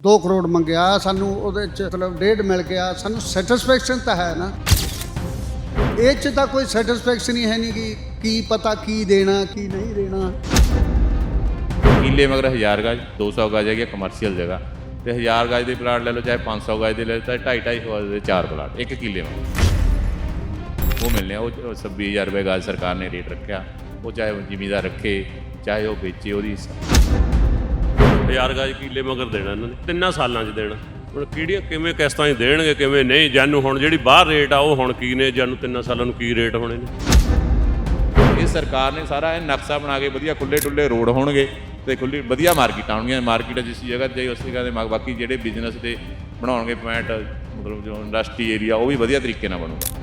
2 ਕਰੋੜ ਮੰਗਿਆ ਸਾਨੂੰ ਉਹਦੇ ਚ ਮਤਲਬ ਡੇਢ ਮਿਲ ਗਿਆ ਸਾਨੂੰ ਸੈਟੀਸਫੈਕਸ਼ਨ ਤਾਂ ਹੈ ਨਾ। ਇਹ ਚ ਤਾਂ ਕੋਈ ਸੈਟੀਸਫੈਕਸ਼ਨ ਹੀ ਹੈ ਨਹੀਂ ਕਿ ਕੀ ਪਤਾ ਕੀ ਦੇਣਾ ਕੀ ਨਹੀਂ ਦੇਣਾ। ਕਿੱਲੇ ਮਗਰ 1000 ਗਜ 200 ਗਜ ਹੈਗੀ ਕਮਰਸ਼ੀਅਲ ਜਗ੍ਹਾ। ਤੇ 1000 ਗਜ ਦੇ ਪਲਾਟ ਲੈ ਲਓ ਚਾਹੇ 500 ਗਜ ਦੇ ਲੈ ਲਓ ਚਾਹੇ 2.5 250 ਦੇ ਚਾਰ ਪਲਾਟ ਇੱਕ ਕਿੱਲੇ ਮਗਰ। ਉਹ ਮਿਲਨੇ ਆ, ਉਹ 26000 ਰੁਪਏ ਗਜ ਸਰਕਾਰ ਨੇ ਰੇਟ ਰੱਖਿਆ। ਉਹ ਚਾਹੇ ਉਹ ਜ਼ਿਮੀਦਾਰ ਰੱਖੇ ਚਾਹੇ ਉਹ ਵੇਚੇ ਉਹਦੀ ਹਿੱਸਾ ਹਜ਼ਾਰ ਗਜ ਕਿੱਲੇ ਮਗਰ ਦੇਣਾ ਇਹਨਾਂ ਨੇ, ਤਿੰਨਾਂ ਸਾਲਾਂ 'ਚ ਦੇਣਾ। ਹੁਣ ਕਿਹੜੀਆਂ ਕਿਵੇਂ ਕਿਸ਼ਤਾਂ 'ਚ ਦੇਣਗੇ, ਕਿਵੇਂ ਨਹੀਂ, ਜਾਨੂੰ ਹੁਣ ਜਿਹੜੀ ਬਾਹਰ ਰੇਟ ਆ, ਉਹ ਹੁਣ ਕੀ ਨੇ, ਜਾਨੂੰ ਤਿੰਨਾਂ ਸਾਲਾਂ ਨੂੰ ਕੀ ਰੇਟ ਹੋਣੇ ਨੇ? ਇਹ ਸਰਕਾਰ ਨੇ ਸਾਰਾ ਇਹ ਨਕਸ਼ਾ ਬਣਾ ਕੇ ਵਧੀਆ ਖੁੱਲੇ ਡੁੱਲੇ ਰੋਡ ਹੋਣਗੇ ਤੇ ਖੁੱਲੀ ਵਧੀਆ ਮਾਰਕੀਟਾਂ ਹੋਣਗੀਆਂ ਮਾਰਕੀਟ ਜਿਸ ਜਗ੍ਹਾ ਤੇ ਉਸ ਜਗ੍ਹਾ ਦੇ ਬਾਕੀ ਜਿਹੜੇ ਬਿਜ਼ਨਸ ਦੇ ਬਣਾਉਣਗੇ ਪੁਆਇੰਟ ਮਤਲਬ ਜੋ ਇੰਡਸਟਰੀ ਏਰੀਆ ਉਹ ਵੀ ਵਧੀਆ ਤਰੀਕੇ ਨਾਲ ਬਣੂਗਾ।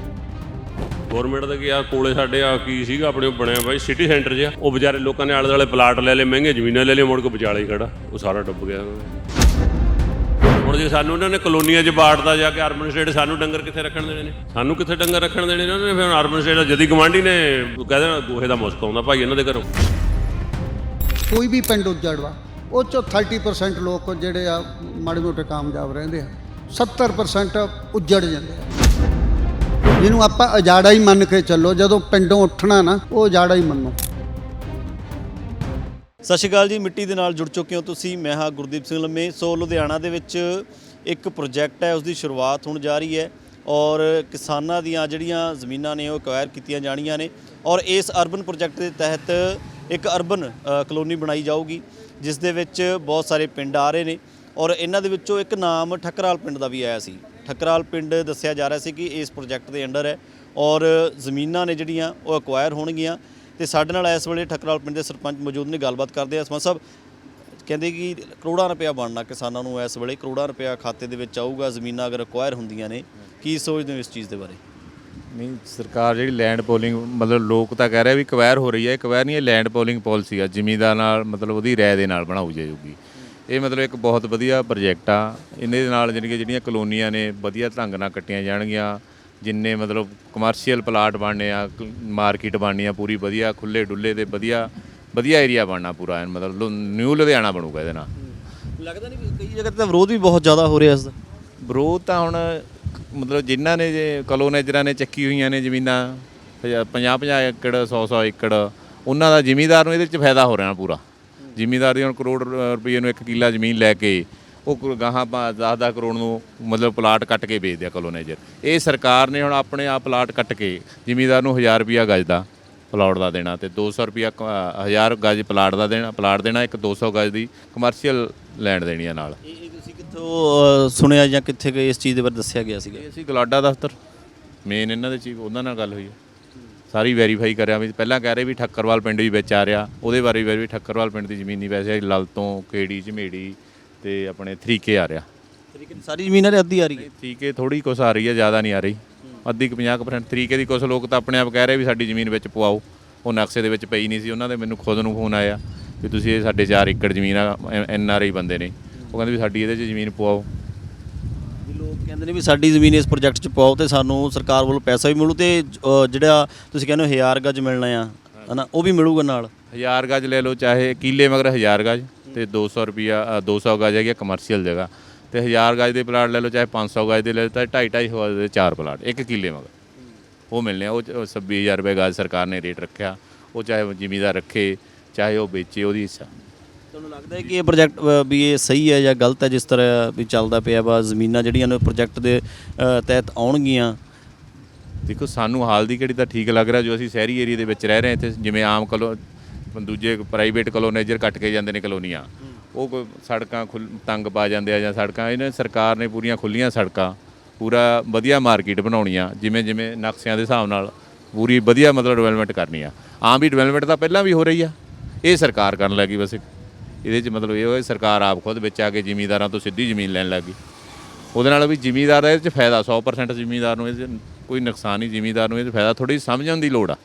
ਗਵਰਨਮੈਂਟ ਦੇ ਕੀ ਕੋਲੇ ਸਾਡੇ ਆ ਕੀ ਸੀਗਾ, ਆਪਣੇ ਉਹ ਬਣਿਆ ਬਾਈ ਸਿਟੀ ਸੈਂਟਰ ਜਿਹਾ। ਉਹ ਵਿਚਾਰੇ ਲੋਕਾਂ ਨੇ ਆਲੇ ਦੁਆਲੇ ਪਲਾਟ ਲੈ ਲਏ ਮਹਿੰਗੇ ਜ਼ਮੀਨਾਂ ਲੈ ਲਈਆਂ, ਮੁੜ ਕੇ ਵਿਚਾਲੇ ਹੀ ਖੜਾ ਉਹ ਸਾਰਾ ਡੁੱਬ ਗਿਆ। ਹੁਣ ਜੇ ਸਾਨੂੰ ਉਹਨਾਂ ਨੇ ਕਲੋਨੀਆਂ 'ਚ ਬਾੜਦਾ ਜਾ ਕੇ ਅਰਬਨ ਸਟੇਟ ਸਾਨੂੰ ਡੰਗਰ ਕਿੱਥੇ ਰੱਖਣ ਦੇਣੇ ਨੇ? ਸਾਨੂੰ ਕਿੱਥੇ ਡੰਗਰ ਰੱਖਣ ਦੇਣੇ ਨੇ ਉਹਨਾਂ ਨੇ? ਫਿਰ ਅਰਬਨ ਸਟੇਟ ਜਦੀ ਗਵਾਂਢੀ ਨੇ ਕਹਿ ਦੇਣਾ ਗੋਹੇ ਦਾ ਮੁਸਕ ਆਉਂਦਾ ਭਾਈ ਇਹਨਾਂ ਦੇ ਘਰੋਂ। ਕੋਈ ਵੀ ਪਿੰਡ ਉਜੜਵਾ, ਉਹ ਚੋਂ 30% ਲੋਕ ਜਿਹੜੇ ਆ ਮਾੜੇ ਮੋਟੇ ਕਾਮਯਾਬ ਰਹਿੰਦੇ ਆ 70% ਉੱਜੜ ਜਾਂਦੇ ਆ। ਜਿਹਨੂੰ ਆਪਾਂ ਅਜਾੜਾ ਹੀ ਮੰਨ ਕੇ ਚੱਲੋ, ਜਦੋਂ ਪਿੰਡੋਂ ਉੱਠਣਾ ਨਾ, ਉਹ ਅਜਾੜਾ ਹੀ ਮੰਨੋ। ਸਤਿ ਸ਼੍ਰੀ ਅਕਾਲ ਜੀ, ਮਿੱਟੀ ਦੇ ਨਾਲ ਜੁੜ ਚੁੱਕੇ ਹੋ ਤੁਸੀਂ, ਮੈਂ ਹਾਂ ਗੁਰਦੀਪ ਸਿੰਘ ਲੰਮੇ। ਸੋ ਲੁਧਿਆਣਾ ਦੇ ਵਿੱਚ ਇੱਕ ਪ੍ਰੋਜੈਕਟ ਹੈ ਉਸ ਦੀ ਸ਼ੁਰੂਆਤ ਹੋਣ ਜਾ ਰਹੀ ਹੈ ਔਰ ਕਿਸਾਨਾਂ ਦੀਆਂ ਜਿਹੜੀਆਂ ਜ਼ਮੀਨਾਂ ਨੇ, ਉਹ ਅਕਵਾਇਰ ਕੀਤੀਆਂ ਜਾਣੀਆਂ ਨੇ ਔਰ ਇਸ ਅਰਬਨ ਪ੍ਰੋਜੈਕਟ ਦੇ ਤਹਿਤ ਇੱਕ ਅਰਬਨ ਕਲੋਨੀ ਬਣਾਈ ਜਾਊਗੀ, ਜਿਸ ਦੇ ਵਿੱਚ ਬਹੁਤ ਸਾਰੇ ਪਿੰਡ ਆ ਰਹੇ ਨੇ ਔਰ ਇਹਨਾਂ ਦੇ ਵਿੱਚੋਂ ਇੱਕ ਨਾਮ ਠੱਕਰਾਲ ਪਿੰਡ ਦਾ ਵੀ ਆਇਆ ਸੀ। ਠਕਰਾਲ ਪਿੰਡ ਦੱਸਿਆ ਜਾ ਰਿਹਾ ਸੀ ਕਿ ਇਸ ਪ੍ਰੋਜੈਕਟ ਦੇ ਅੰਡਰ ਹੈ ਔਰ ਜ਼ਮੀਨਾਂ ਨੇ ਜਿਹੜੀਆਂ ਉਹ ਅਕਵਾਇਰ ਹੋਣਗੀਆਂ ਤੇ ਸਾਡੇ ਨਾਲ ਇਸ ਵੇਲੇ ਠਕਰਾਲ ਪਿੰਡ ਦੇ ਸਰਪੰਚ ਮੌਜੂਦ ਨੇ, ਗੱਲਬਾਤ ਕਰਦੇ ਆ। ਸਰਪੰਚ ਸਾਹਿਬ ਕਹਿੰਦੇ ਕਿ ਕਰੋੜਾਂ ਰੁਪਇਆ ਬਣਨਾ ਕਿਸਾਨਾਂ ਨੂੰ ਇਸ ਵੇਲੇ, ਕਰੋੜਾਂ ਰੁਪਇਆ ਖਾਤੇ ਦੇ ਵਿੱਚ ਆਊਗਾ, ਜ਼ਮੀਨਾਂ ਅਗਰ ਅਕਵਾਇਰ ਹੁੰਦੀਆਂ ਨੇ, ਕੀ ਸੋਚਦੇ ਹੋ ਇਸ ਚੀਜ਼ ਦੇ ਬਾਰੇ? ਨਹੀਂ, ਸਰਕਾਰ ਜਿਹੜੀ ਲੈਂਡ ਪੋਲਿੰਗ ਮਤਲਬ ਲੋਕ ਤਾਂ ਕਹਿ ਰਹੇ ਵੀ ਕਵੈਰ ਹੋ ਰਹੀ ਹੈ ਕਵੈਰ ਨਹੀਂ, ਇਹ ਲੈਂਡ ਪੋਲਿੰਗ ਪਾਲਿਸੀ ਆ ਜ਼ਿਮੀਂਦਾਰ ਨਾਲ, ਮਤਲਬ ਉਹਦੀ ਰਾਏ ਦੇ ਨਾਲ ਬਣਾਉ ਜਾਊਗੀ। ਇਹ ਮਤਲਬ ਇੱਕ ਬਹੁਤ ਵਧੀਆ ਪ੍ਰੋਜੈਕਟ ਆ। ਇਹਦੇ ਦੇ ਨਾਲ ਜਿਹੜੀਆਂ ਜਿਹੜੀਆਂ ਕਲੋਨੀਆਂ ਨੇ ਵਧੀਆ ਢੰਗ ਨਾਲ ਕੱਟੀਆਂ ਜਾਣਗੀਆਂ। ਜਿੰਨੇ ਮਤਲਬ ਕਮਰਸ਼ੀਅਲ ਪਲਾਟ ਬਣਨੇ ਆ ਮਾਰਕੀਟ ਬਣਨੀ ਆ ਪੂਰੀ ਵਧੀਆ ਖੁੱਲੇ ਡੁੱਲੇ ਤੇ ਵਧੀਆ ਵਧੀਆ ਏਰੀਆ ਬਣਨਾ ਪੂਰਾ ਐਨ ਮਤਲਬ ਨਿਊ ਲੁਧਿਆਣਾ ਬਣੂਗਾ ਇਹਦੇ ਨਾਲ। ਲੱਗਦਾ ਨਹੀਂ ਕਈ ਜਗ੍ਹਾ ਤੇ ਤਾਂ ਵਿਰੋਧ ਵੀ ਬਹੁਤ ਜ਼ਿਆਦਾ ਹੋ ਰਿਹਾ ਇਸ ਦਾ। ਵਿਰੋਧ ਤਾਂ ਹੁਣ ਮਤਲਬ ਜਿਨ੍ਹਾਂ ਨੇ ਜੇ ਕਲੋਨਾਈਜ਼ਰਾਂ ਨੇ ਚੱਕੀ ਹੋਈਆਂ ਨੇ ਜ਼ਮੀਨਾਂ 50 50 ਏਕੜ 100 100 ਏਕੜ ਉਹਨਾਂ ਦਾ ਜ਼ਿਮੀਂਦਾਰ ਨੂੰ ਇਹਦੇ ਵਿੱਚ ਫਾਇਦਾ ਹੋ ਰਿਹਾ ਪੂਰਾ। ਜ਼ਿਮੀਂਦਾਰ ਦੀ ਹੁਣ ਕਰੋੜ ਰੁਪਏ ਨੂੰ ਇੱਕ ਕਿੱਲਾ ਜ਼ਮੀਨ ਲੈ ਕੇ ਉਹ ਗਾਹਾਂ 10-10 ਕਰੋੜ ਨੂੰ ਮਤਲਬ ਪਲਾਟ ਕੱਟ ਕੇ ਵੇਚਦੇ ਆ ਕਲੋਨਾਈਜ਼ਰ ਇਹ ਸਰਕਾਰ ਨੇ ਹੁਣ ਆਪਣੇ ਆ ਪਲਾਟ ਕੱਟ ਕੇ ਜ਼ਿਮੀਂਦਾਰ ਨੂੰ 1000 ਰੁਪਿਆ ਗਜ ਦਾ ਪਲਾਟ ਦਾ ਦੇਣਾ ਤੇ 200 ਰੁਪਿਆ 1000 ਗਜ ਪਲਾਟ ਦਾ ਦੇਣਾ ਪਲਾਟ ਦੇਣਾ ਇੱਕ 200 ਗਜ ਦੀ ਕਮਰਸ਼ੀਅਲ ਲੈਂਡ ਦੇਣੀ ਆ ਨਾਲ। ਇਹ ਤੁਸੀਂ ਕਿੱਥੋਂ ਸੁਣਿਆ ਜਾਂ ਕਿੱਥੇ ਗਏ ਇਸ ਚੀਜ਼ ਦੇ ਬਾਰੇ ਦੱਸਿਆ ਗਿਆ ਸੀਗਾ? ਇਹ ਅਸੀਂ ਗਲਾਡਾ ਦਫ਼ਤਰ ਮੇਨ ਇਹਨਾਂ ਦੇ ਚੀਫ ਉਹਨਾਂ ਨਾਲ ਗੱਲ ਹੋਈ ਹੈ ਸਾਰੀ ਵੈਰੀਫਾਈ ਕਰਿਆ ਵੀ ਪਹਿਲਾਂ ਕਹਿ ਰਹੇ ਵੀ ਠੱਕਰਵਾਲ ਪਿੰਡ ਵੀ ਵਿੱਚ ਆ ਰਿਹਾ। ਉਹਦੇ ਬਾਰੇ ਵੀ ਵੀ ਠੱਕਰਵਾਲ ਪਿੰਡ ਦੀ ਜ਼ਮੀਨ ਨਹੀਂ ਵੈਸੇ ਲਲ ਤੋਂ ਕੇੜੀ ਝਮੇੜੀ ਤੇ ਆਪਣੇ ਥਰੀਕੇ ਆ ਰਿਹਾ। ਲੇਕਿਨ ਸਾਰੀ ਜ਼ਮੀਨ ਹੈ ਅੱਧੀ ਆ ਰਹੀ ਹੈ। ਥਰੀਕੇ ਥੋੜੀ ਕੁਛ ਆ ਰਹੀ ਹੈ ਜ਼ਿਆਦਾ ਨਹੀਂ ਆ ਰਹੀ। ਅੱਧੀ ਕੁ 50% ਥਰੀਕੇ ਦੀ ਕੁਛ ਲੋਕ ਤਾਂ ਆਪਣੇ ਆਪ ਕਹਿ ਰਹੇ ਵੀ ਸਾਡੀ ਜ਼ਮੀਨ ਵਿੱਚ ਪਵਾਓ। ਉਹ ਨਕਸ਼ੇ ਦੇ ਵਿੱਚ ਪਈ ਨਹੀਂ ਸੀ ਉਹਨਾਂ ਦੇ ਮੈਨੂੰ ਖੁਦ ਨੂੰ ਫੋਨ ਆਇਆ ਵੀ ਤੁਸੀਂ ਇਹ ਸਾਡੇ 4 ਏਕੜ ਜ਼ਮੀਨ ਆ ਐਨ ਆਰ ਆਈ ਬੰਦੇ ਨੇ। ਉਹ ਕਹਿੰਦੇ ਵੀ ਸਾਡੀ ਇਹਦੇ 'ਚ ਜ਼ਮੀਨ ਪਵਾਓ। ਕਹਿੰਦੇ ਨੇ ਵੀ ਸਾਡੀ ਜ਼ਮੀਨ ਇਸ ਪ੍ਰੋਜੈਕਟ 'ਚ ਪਾਓ ਤੇ ਸਾਨੂੰ ਸਰਕਾਰ ਵੱਲੋਂ ਪੈਸਾ ਵੀ ਮਿਲੂ ਤੇ ਅ, ਜਿਹੜਾ ਤੁਸੀਂ ਕਹਿੰਦੇ ਹੋ 1000 ਗੱਜ ਮਿਲਣਾ ਆ ਹਨਾ ਉਹ ਵੀ ਮਿਲੂਗਾ ਨਾਲ? ਹਜ਼ਾਰ ਗਜ ਲੈ ਲਓ ਚਾਹੇ ਕਿੱਲੇ ਮਗਰ ਹਜ਼ਾਰ ਗਜ ਤੇ 200 ਰੁਪਿਆ ਅ, 200 ਗਜ ਹੈਗੀ ਕਮਰਸ਼ੀਅਲ ਜਗ੍ਹਾ। ਤੇ ਹਜ਼ਾਰ ਗਜ ਦੇ ਪਲਾਟ ਲੈ ਲਓ ਚਾਹੇ 500 ਗਜ ਦੇ ਲੈ ਲਓ ਚਾਹੇ 2.5 250 ਦੇ ਚਾਰ ਪਲਾਟ ਇੱਕ ਕਿੱਲੇ ਮਗਰ। ਉਹ ਮਿਲਨੇ ਆ ਉਹ 'ਚ 26000 ਰੁਪਏ ਗਜ ਸਰਕਾਰ ਨੇ ਰੇਟ ਰੱਖਿਆ ਉਹ ਚਾਹੇ ਜ਼ਿਮੀਦਾਰ ਰੱਖੇ ਚਾਹੇ ਉਹ ਵੇਚੇ ਉਹਦੀ ਹਿੱਸਾ ਲੱਗਦਾ ਹੈ ਕਿ ਇਹ ਪ੍ਰੋਜੈਕਟ ਵੀ ਇਹ ਸਹੀ ਹੈ ਜਾਂ ਗਲਤ ਹੈ ਜਿਸ ਤਰ੍ਹਾਂ ਵੀ ਚੱਲਦਾ ਪਿਆ ਵਾ ਜ਼ਮੀਨਾਂ ਜਿਹੜੀਆਂ ਨੇ ਪ੍ਰੋਜੈਕਟ ਦੇ ਅ, ਤਹਿਤ ਆਉਣਗੀਆਂ? ਦੇਖੋ ਸਾਨੂੰ ਹਾਲ ਦੀ ਘੜੀ ਤਾਂ ਠੀਕ ਲੱਗ ਰਿਹਾ ਜੋ ਅਸੀਂ ਸ਼ਹਿਰੀ ਏਰੀਆ ਦੇ ਵਿੱਚ ਰਹਿ ਰਹੇ ਹਾਂ ਇੱਥੇ ਜਿਵੇਂ ਆਮ ਕਲੋ ਦੂਜੇ ਪ੍ਰਾਈਵੇਟ ਕਲੋਨਾਈਜ਼ਰ ਕੱਟ ਕੇ ਜਾਂਦੇ ਨੇ ਕਲੋਨੀਆਂ। ਉਹ ਕੋਈ ਸੜਕਾਂ ਖੁੱਲ- ਤੰਗ ਪਾ ਜਾਂਦੇ ਆ ਜਾਂ ਸੜਕਾਂ ਇਹਨੇ ਸਰਕਾਰ ਨੇ ਪੂਰੀਆਂ ਖੁੱਲੀਆਂ ਸੜਕਾਂ ਪੂਰਾ ਵਧੀਆ ਮਾਰਕੀਟ ਬਣਾਉਣੀ ਆ ਜਿਵੇਂ ਜਿਵੇਂ ਨਕਸ਼ਿਆਂ ਦੇ ਹਿਸਾਬ ਨਾਲ ਪੂਰੀ ਵਧੀਆ ਮਤਲਬ ਡਿਵੈਲਪਮੈਂਟ ਕਰਨੀ ਆ ਆਮ ਵੀ ਡਿਵੈਲਪਮੈਂਟ ਤਾਂ ਪਹਿਲਾਂ ਵੀ ਹੋ ਰਹੀ ਆ ਇਹ ਸਰਕਾਰ ਕਰਨ ਲੱਗੀ ਬਸ ਇਹਦੇ 'ਚ ਮਤਲਬ ਇਹ ਹੋਇਆ ਸਰਕਾਰ ਆਪ ਖੁਦ ਵਿੱਚ ਆ ਕੇ ਜ਼ਿਮੀਂਦਾਰਾਂ ਤੋਂ ਸਿੱਧੀ ਜ਼ਮੀਨ ਲੈਣ ਲੱਗ ਗਈ। ਉਹਦੇ ਨਾਲ ਵੀ ਜ਼ਿਮੀਂਦਾਰ ਦਾ ਇਹਦੇ 'ਚ ਫਾਇਦਾ 100% ਜ਼ਿਮੀਂਦਾਰ ਨੂੰ ਇਹਦੇ 'ਚ ਕੋਈ ਨੁਕਸਾਨ ਨਹੀਂ ਜ਼ਿਮੀਂਦਾਰ ਨੂੰ ਇਹਦੇ 'ਚ ਫਾਇਦਾ ਥੋੜੀ ਸਮਝਣ ਦੀ ਲੋੜ ਆ।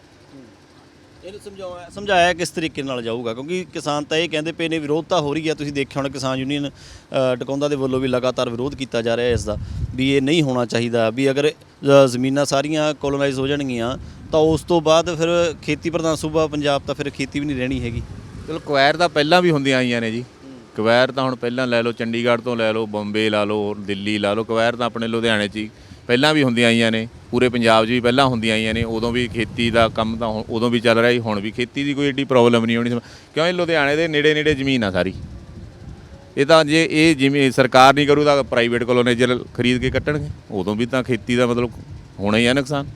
ਇਹਨੂੰ ਸਮਝਾਇਆ ਸਮਝਾਇਆ ਕਿਸ ਤਰੀਕੇ ਨਾਲ ਜਾਊਗਾ? ਕਿਉਂਕਿ ਕਿਸਾਨ ਤਾਂ ਇਹ ਕਹਿੰਦੇ ਪਏ ਨੇ ਵਿਰੋਧ ਤਾਂ ਹੋ ਰਹੀ ਹੈ ਤੁਸੀਂ ਦੇਖਿਆ ਹੋਣਾ ਕਿਸਾਨ ਯੂਨੀਅਨ ਅ, ਟਕੌਂਦਾ ਦੇ ਵੱਲੋਂ ਵੀ ਲਗਾਤਾਰ ਵਿਰੋਧ ਕੀਤਾ ਜਾ ਰਿਹਾ ਹੈ ਇਸ ਦਾ ਵੀ ਇਹ ਨਹੀਂ ਹੋਣਾ ਚਾਹੀਦਾ ਵੀ ਅਗਰ ਜ਼ਮੀਨਾਂ ਸਾਰੀਆਂ ਕੋਲੋਨਾਈਜ਼ ਹੋ ਜਾਣਗੀਆਂ ਤਾਂ ਉਸ ਤੋਂ ਬਾਅਦ ਫਿਰ ਖੇਤੀ ਪ੍ਰਧਾਨ ਸੂਬਾ ਪੰਜਾਬ ਤਾਂ ਫਿਰ ਖੇਤੀ ਵੀ ਨਹੀਂ ਰਹਿਣੀ ਹੈਗੀ। ਚਲੋ ਕੁਐਰ ਤਾਂ ਪਹਿਲਾਂ ਵੀ ਹੁੰਦੀਆਂ ਆਈਆਂ ਨੇ ਜੀ। ਕਵੈਰ ਤਾਂ ਹੁਣ ਪਹਿਲਾਂ ਲੈ ਲਓ, ਚੰਡੀਗੜ੍ਹ ਤੋਂ ਲੈ ਲਓ, ਬੰਬੇ ਲਾ ਲਓ ਦਿੱਲੀ ਲਾ ਲਓ ਕਵੈਰ ਤਾਂ ਆਪਣੇ ਲੁਧਿਆਣੇ 'ਚ ਹੀ ਪਹਿਲਾਂ ਵੀ ਹੁੰਦੀਆਂ ਆਈਆਂ ਨੇ। ਪੂਰੇ ਪੰਜਾਬ 'ਚ ਵੀ ਪਹਿਲਾਂ ਹੁੰਦੀਆਂ ਆਈਆਂ ਨੇ। ਉਦੋਂ ਵੀ ਖੇਤੀ ਦਾ ਕੰਮ ਤਾਂ ਹੁਣ- ਉਦੋਂ ਵੀ ਚੱਲ ਰਿਹਾ ਸੀ, ਹੁਣ ਵੀ ਖੇਤੀ ਦੀ ਕੋਈ ਏਡੀ ਪ੍ਰੋਬਲਮ ਨਹੀਂ ਹੋਣੀ। ਕਿਉਂ ਇਹ ਲੁਧਿਆਣੇ ਦੇ ਨੇੜੇ ਨੇੜੇ ਜ਼ਮੀਨ ਆ ਸਾਰੀ। ਇਹ ਤਾਂ ਜੇ ਇਹ ਜਿਵੇਂ ਸਰਕਾਰ ਨਹੀਂ ਕਰੂ ਤਾਂ ਪ੍ਰਾਈਵੇਟ ਕੋਲੋਨੇਜਰ ਖਰੀਦ ਕੇ ਕੱਟਣਗੇ। ਉਦੋਂ ਵੀ ਤਾਂ ਖੇਤੀ ਦਾ ਮਤਲਬ ਹੋਣਾ ਹੀ ਆ ਨੁਕਸਾਨ।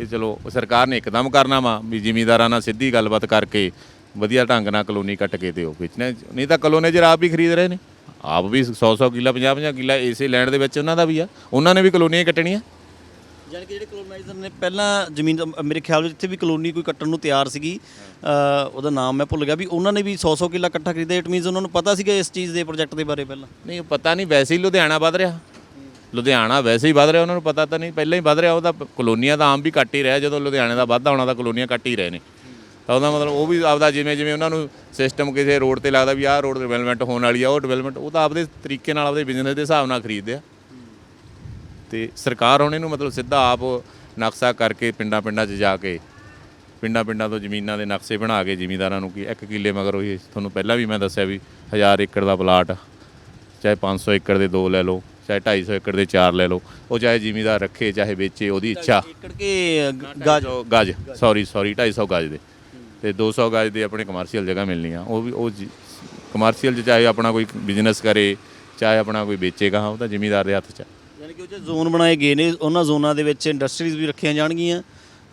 ਇਹ ਚਲੋ, ਸਰਕਾਰ ਨੇ ਇੱਕਦਮ ਕਰਨਾ ਵਾ, ਵੀ ਜ਼ਿਮੀਂਦਾਰਾਂ ਨਾਲ ਸਿੱਧੀ ਗੱਲਬਾਤ ਕਰਕੇ ਵਧੀਆ ਢੰਗ ਨਾਲ ਕਲੋਨੀ ਕੱਟ ਕੇ ਉਹ ਵੇਚਣਾ ਨਹੀਂ ਤਾਂ ਕਲੋਨੇਜਰ ਆਪ ਵੀ ਖਰੀਦ ਰਹੇ ਨੇ। ਆਪ ਵੀ 100 100 ਕਿੱਲਾ 50 50 ਕਿੱਲਾ ਇਸੇ ਲੈਂਡ ਦੇ ਵਿੱਚ ਉਹਨਾਂ ਦਾ ਵੀ ਆ ਉਹਨਾਂ ਨੇ ਵੀ ਕਲੋਨੀਆਂ ਕੱਟਣੀਆਂ। ਯਾਨੀ ਕਿ ਜਿਹੜੇ ਕਲੋਨਾਈਜ਼ਰ ਨੇ ਪਹਿਲਾਂ ਜ਼ਮੀਨ ਦਾ- ਮੇਰੇ ਖਿਆਲ ਵਿੱਚ ਜਿੱਥੇ ਵੀ ਕਲੋਨੀ ਕੋਈ ਕੱਟਣ ਨੂੰ ਤਿਆਰ ਸੀਗੀ। ਉਹਦਾ ਨਾਮ ਮੈਂ ਭੁੱਲ ਗਿਆ ਵੀ ਉਹਨਾਂ ਨੇ ਵੀ 100 100 ਕਿੱਲਾ ਇਕੱਠਾ ਖਰੀਦਿਆ ਇਟ ਮੀਨਸ ਉਹਨਾਂ ਨੂੰ ਪਤਾ ਸੀਗਾ ਇਸ ਚੀਜ਼ ਦੇ ਪ੍ਰੋਜੈਕਟ ਦੇ ਬਾਰੇ ਪਹਿਲਾਂ। ਨਹੀਂ ਪਤਾ ਨਹੀਂ ਵੈਸੇ ਹੀ ਲੁਧਿਆਣਾ ਵੱਧ ਰਿਹਾ। ਲੁਧਿਆਣਾ ਵੈਸੇ ਹੀ ਵੱਧ ਰਿਹਾ ਉਹਨਾਂ ਨੂੰ ਪਤਾ ਤਾਂ ਨਹੀਂ ਪਹਿਲਾਂ ਹੀ ਵੱਧ ਰਿਹਾ ਉਹਦਾ ਕਲੋਨੀਆਂ ਤਾਂ ਆਮ ਵੀ ਘੱਟ ਹੀ ਰਿਹਾ ਜਦੋਂ ਲੁਧਿਆਣੇ ਦਾ ਵਾਧਾ ਹੋਣਾ ਤਾਂ ਕਲੋਨੀਆਂ ਘੱਟ ਹੀ ਰਹੇ ਨੇ। ਤਾਂ ਉਹਦਾ ਮਤਲਬ ਉਹ ਵੀ ਆਪਦਾ ਜਿਵੇਂ ਜਿਵੇਂ ਉਹਨਾਂ ਨੂੰ ਸਿਸਟਮ ਕਿਸੇ ਰੋਡ ਤੇ ਲੱਗਦਾ ਵੀ ਆਹ ਰੋਡ ਡਿਵੈਲਪਮੈਂਟ ਹੋਣ ਵਾਲੀ ਆ ਉਹ ਡਿਵੈਲਪਮੈਂਟ ਉਹ ਤਾਂ ਆਪਦੇ ਤਰੀਕੇ ਨਾਲ ਆਪਦੇ ਬਿਜ਼ਨਸ ਦੇ ਹਿਸਾਬ ਨਾਲ ਖਰੀਦਦੇ ਆ। ਤੇ ਸਰਕਾਰ ਹੁਣ ਇਹਨੂੰ ਮਤਲਬ ਸਿੱਧਾ ਆਪ ਨਕਸ਼ਾ ਕਰਕੇ ਪਿੰਡਾਂ ਪਿੰਡਾਂ 'ਚ ਜਾ ਕੇ ਪਿੰਡਾਂ ਪਿੰਡਾਂ ਤੋਂ ਜ਼ਮੀਨਾਂ ਦੇ ਨਕਸ਼ੇ ਬਣਾ ਕੇ ਜ਼ਿਮੀਂਦਾਰਾਂ ਨੂੰ ਕੀ ਇੱਕ ਕਿੱਲੇ ਮਗਰ ਉਹੀ ਤੁਹਾਨੂੰ ਪਹਿਲਾਂ ਵੀ ਮੈਂ ਦੱਸਿਆ ਵੀ 1000 ਏਕੜ ਦਾ ਪਲਾਟ ਚਾਹੇ 500 ਏਕੜ ਦੇ ਦੋ ਲੈ ਲਓ ਚਾਹੇ 250 ਏਕੜ ਦੇ ਚਾਰ ਲੈ ਲਓ ਉਹ ਚਾਹੇ ਜ਼ਿਮੀਂਦਾਰ ਰੱਖੇ ਚਾਹੇ ਵੇਚੇ ਉਹਦੀ ਇੱਛਾ। ਏਕੜ ਕੇ ਗਾਜ। 250 ਗਜ ਸੌਰੀ ਸੌਰੀ 250 ਗਜ ਦੇ। ਤੇ 200 ਗਜ ਦੇ ਆਪਣੇ ਕਮਰਸ਼ੀਅਲ ਜਗ੍ਹਾ ਮਿਲਣੀ ਆ ਉਹ ਵੀ ਉਹ ਕਮਰਸ਼ੀਅਲ 'ਚ ਚਾਹੇ ਆਪਣਾ ਕੋਈ ਬਿਜ਼ਨਸ ਕਰੇ ਚਾਹੇ ਆਪਣਾ ਕੋਈ ਵੇਚੇਗਾ ਉਹ ਤਾਂ ਜ਼ਿਮੀਂਦਾਰ ਦੇ ਹੱਥ 'ਚ ਆ। ਯਾਨੀ ਕਿ ਉਹ 'ਚ ਜ਼ੋਨ ਬਣਾਏ ਗਏ ਨੇ ਉਹਨਾਂ ਜ਼ੋਨਾਂ ਦੇ ਵਿੱਚ ਇੰਡਸਟਰੀਜ਼ ਵੀ ਰੱਖੀਆਂ ਜਾਣਗੀਆਂ।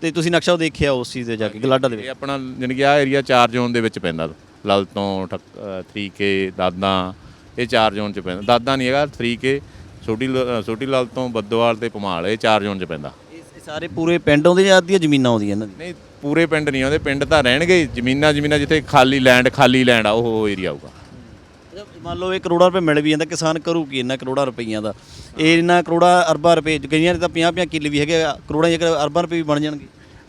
ਤੇ ਤੁਸੀਂ ਨਕਸ਼ਾ ਉਹ ਦੇਖਿਆ ਉਸ ਚੀਜ਼ ਦੇ ਜਾ ਕੇ ਗਲਾਡਾ ਦੇ ਵਿੱਚ? ਆਪਣਾ ਜਾਣੀ ਕਿ ਆ ਏਰੀਆ 4 ਜ਼ੋਨ ਦੇ ਵਿੱਚ ਪੈਂਦਾ। ਲਲ ਤੋਂ 3K ਦਾਦਾ ਇਹ 4 ਜ਼ੋਨ ਚ ਪੈਂਦਾ। ਦਾਦਾ ਨਹੀਂ ਹੈਗਾ 3K ਛੋਟੀ ਲ- ਛੋਟੀ ਲਾਲ ਤੋਂ ਬੱਦੋਵਾਲ ਤੇ ਪਮਾਲ ਇਹ 4 ਜ਼ੋਨ ਚ ਪੈਂਦਾ। ਸਾਰੇ ਪੂਰੇ ਪਿੰਡ ਆਉਂਦੇ ਜਾਂ ਅੱਧੀਆਂ ਜ਼ਮੀਨਾਂ ਆਉਂਦੀਆਂ ਇਹਨਾਂ ਦੀ ਨਹੀਂ ਪੂਰੇ ਪਿੰਡ ਨਹੀਂ ਆਉਂਦੇ ਪਿੰਡ ਤਾਂ ਰਹਿਣਗੇ। ਜ਼ਮੀਨਾਂ ਜ਼ਮੀਨਾਂ ਜਿੱਥੇ ਖਾਲੀ ਲੈਂਡ ਖਾਲੀ ਲੈਂਡ ਆ ਉਹ ਏਰੀਆ ਆਊਗਾ। ਮੰਨ ਲਓ ਇਹ ਕਰੋੜਾਂ ਰੁਪਏ ਮਿਲ ਵੀ ਜਾਂਦਾ ਕਿਸਾਨ ਕਰੂ ਕੀ ਇਹਨਾਂ ਕਰੋੜਾਂ ਰੁਪਈਆਂ ਦਾ? ਇਹ ਇਹਨਾਂ ਕਰੋੜਾਂ ਅਰਬਾਂ ਰੁਪਏ ਕਈਆਂ ਦੇ ਤਾਂ 50 50 ਕਿੱਲੇ ਵੀ ਹੈਗੇ ਆ, ਕਰੋੜਾਂ ਜੇਕਰ ਅਰਬਾਂ ਰੁਪਏ ਵੀ ਬਣ ਜਾਣਗੇ।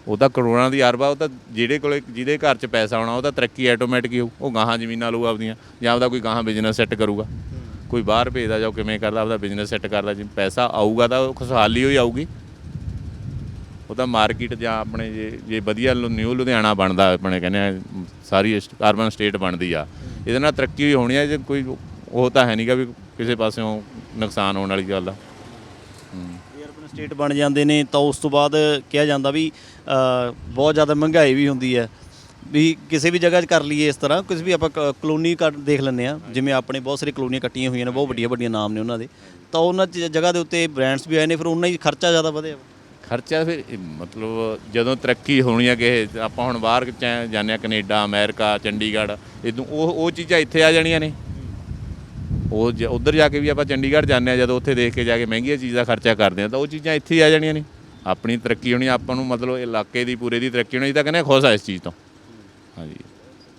ਉਹ ਤਾਂ ਕਰੋੜਾਂ ਦੀ ਅਰਬਾ ਉਹ ਤਾਂ ਜਿਹੜੇ ਕੋਲੇ ਜਿਹਦੇ ਘਰ 'ਚ ਪੈਸਾ ਆਉਣਾ ਉਹ ਤਾਂ ਤਰੱਕੀ ਆਟੋਮੈਟਿਕ ਹੀ ਹੋਊ। ਉਹ ਗਾਹਾਂ ਜ਼ਮੀਨਾਂ ਲਊ ਆਪਦੀਆਂ ਜਾਂ ਆਪਦਾ ਕੋਈ ਗਾਹਾਂ ਬਿਜ਼ਨਸ ਸੈੱਟ ਕਰੂਗਾ। ਕੋਈ ਬਾਹਰ ਭੇਜਦਾ ਜਾਂ ਉਹ ਕਿਵੇਂ ਕਰਦਾ ਆਪਦਾ ਬਿਜ਼ਨਸ ਸੈੱਟ ਕਰਦਾ ਜੇ ਪੈਸਾ ਆਊਗਾ ਤਾਂ ਉਹ ਖੁਸ਼ਹਾਲੀ ਹੋਈ ਆਊਗੀ। ਉਹ ਤਾਂ ਮਾਰਕੀਟ ਜਾਂ ਆਪਣੇ ਜੇ ਜੇ ਵਧੀਆ ਨਿਊ ਲੁਧਿਆਣਾ ਬਣਦਾ ਆਪਣੇ ਕਹਿੰਦੇ ਆ ਸਾਰੀ ਅਰਬਨ ਸਟੇਟ ਬਣਦੀ ਆ ਇਹਦੇ ਨਾਲ ਤਰੱਕੀ ਹੋਈ ਹੋਣੀ ਆ ਜੇ ਕੋਈ ਉਹ ਤਾਂ ਹੈ ਨਹੀਂਗਾ ਵੀ ਕਿਸੇ ਪਾਸਿਓਂ ਨੁਕਸਾਨ ਹੋਣ ਵਾਲੀ ਗੱਲ ਆ। ਅਰਬਨ ਸਟੇਟ ਬਣ ਜਾਂਦੇ ਨੇ ਤਾਂ ਉਸ ਤੋਂ ਬਾਅਦ ਕਿਹਾ ਜਾਂਦਾ ਵੀ ਬਹੁਤ ਜ਼ਿਆਦਾ ਮਹਿੰਗਾਈ ਵੀ ਹੁੰਦੀ ਹੈ। ਵੀ ਕਿਸੇ ਵੀ ਜਗ੍ਹਾ 'ਚ ਕਰ ਲਈਏ ਇਸ ਤਰ੍ਹਾਂ ਕੁਝ ਵੀ ਆਪਾਂ ਕਲੋਨੀ ਦੇਖ ਲੈਂਦੇ ਆ ਜਿਵੇਂ ਆਪਣੇ ਬਹੁਤ ਸਾਰੀ ਕਲੋਨੀਆਂ ਕੱਟੀਆਂ ਹੋਈਆਂ ਨੇ ਬਹੁਤ ਵੱਡੀਆਂ ਵੱਡੀਆਂ ਨਾਮ ਨੇ ਉਹਨਾਂ ਦੇ ਤਾਂ ਉਹਨਾਂ 'ਚ ਜਗ੍ਹਾ ਦੇ ਉੱਤੇ ਬ੍ਰਾਂਡਸ ਵੀ ਆਏ ਨੇ ਫਿਰ ਉਹਨਾਂ ਹੀ ਖਰਚਾ ਜ਼ਿਆਦਾ ਵਧਿਆ। ਖਰਚਾ ਫਿਰ ਇਹ ਮਤਲਬ ਜਦੋਂ ਤਰੱਕੀ ਹੋਣੀ ਹੈ ਕਿ ਆਪਾਂ ਹੁਣ ਬਾਹਰ ਚ- ਜਾਂਦੇ ਹਾਂ ਕੈਨੇਡਾ ਅਮਰੀਕਾ ਚੰਡੀਗੜ੍ਹ ਇਦੋਂ ਉਹ ਉਹ ਚੀਜ਼ਾਂ ਇੱਥੇ ਆ ਜਾਣੀਆਂ ਨੇ। ਉਹ ਜ- ਉੱਧਰ ਜਾ ਕੇ ਵੀ ਆਪਾਂ ਚੰਡੀਗੜ੍ਹ ਜਾਂਦੇ ਹਾਂ ਜਦੋਂ ਉੱਥੇ ਦੇਖ ਕੇ ਜਾ ਕੇ ਮਹਿੰਗੀਆਂ ਚੀਜ਼ਾਂ ਖਰਚਾ ਕਰਦੇ ਹਾਂ ਤਾਂ ਉਹ ਚੀਜ਼ਾਂ ਇੱਥੇ ਹੀ ਆ ਜਾਣੀਆਂ ਨੇ। ਆਪਣੀ ਤਰੱਕੀ ਹੋਣੀ ਆਪਾਂ ਨੂੰ ਮਤਲਬ ਇਲਾਕੇ ਦੀ ਪੂਰੇ ਦੀ ਤਰੱਕੀ ਹੋਣੀ ਤਾਂ ਕਹਿੰਦੇ ਆ ਖੁਸ਼ ਆ ਇਸ ਚੀਜ਼ ਤੋਂ। ਹਾਂਜੀ।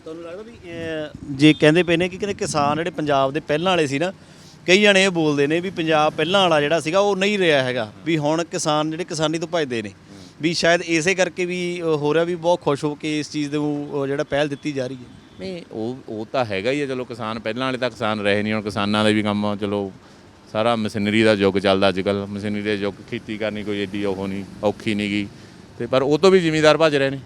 ਤੁਹਾਨੂੰ ਲੱਗਦਾ ਵੀ ਅਹ, ਜੇ ਕਹਿੰਦੇ ਪਏ ਨੇ ਕਿ ਕਹਿੰਦੇ ਕਿਸਾਨ ਜਿਹੜੇ ਪੰਜਾਬ ਦੇ ਪਹਿਲਾਂ ਵਾਲੇ ਸੀ ਨਾ ਕਈ ਜਣੇ ਇਹ ਬੋਲਦੇ ਨੇ ਵੀ ਪੰਜਾਬ ਪਹਿਲਾਂ ਵਾਲਾ ਜਿਹੜਾ ਸੀਗਾ ਉਹ ਨਹੀਂ ਰਿਹਾ ਹੈਗਾ ਵੀ ਹੁਣ ਕਿਸਾਨ ਜਿਹੜੇ ਕਿਸਾਨੀ ਤੋਂ ਭੱਜਦੇ ਨੇ ਵੀ ਸ਼ਾਇਦ ਇਸੇ ਕਰਕੇ ਵੀ ਹੋ ਰਿਹਾ ਵੀ ਬਹੁਤ ਖੁਸ਼ ਹੋ ਕੇ ਇਸ ਚੀਜ਼ ਨੂੰ ਅਹ, ਜਿਹੜਾ ਪਹਿਲ ਦਿੱਤੀ ਜਾ ਰਹੀ ਹੈ। ਨਹੀਂ ਉਹ ਉਹ ਤਾਂ ਹੈਗਾ ਹੀ ਹੈ ਚਲੋ ਕਿਸਾਨ ਪਹਿਲਾਂ ਵਾਲੇ ਤਾਂ ਕਿਸਾਨ ਰਹੇ ਨਹੀਂ ਹੁਣ ਕਿਸਾਨਾਂ ਦੇ ਵੀ ਕੰਮ ਚਲੋ ਸਾਰਾ ਮਸ਼ੀਨਰੀ ਦਾ ਯੁੱਗ ਚੱਲਦਾ ਅੱਜ ਕੱਲ ਮਸ਼ੀਨਰੀ ਦੇ ਯੁੱਗ ਖੇਤੀ ਕਰਨੀ ਕੋਈ ਏਡੀ ਉਹ ਨਹੀਂ ਔਖੀ ਨਹੀਂ ਗੀ ਤੇ ਪਰ ਉਹ ਤੋਂ ਵੀ ਜ਼ਿਮੀਦਾਰ ਭੱਜ ਰਹੇ ਨੇ।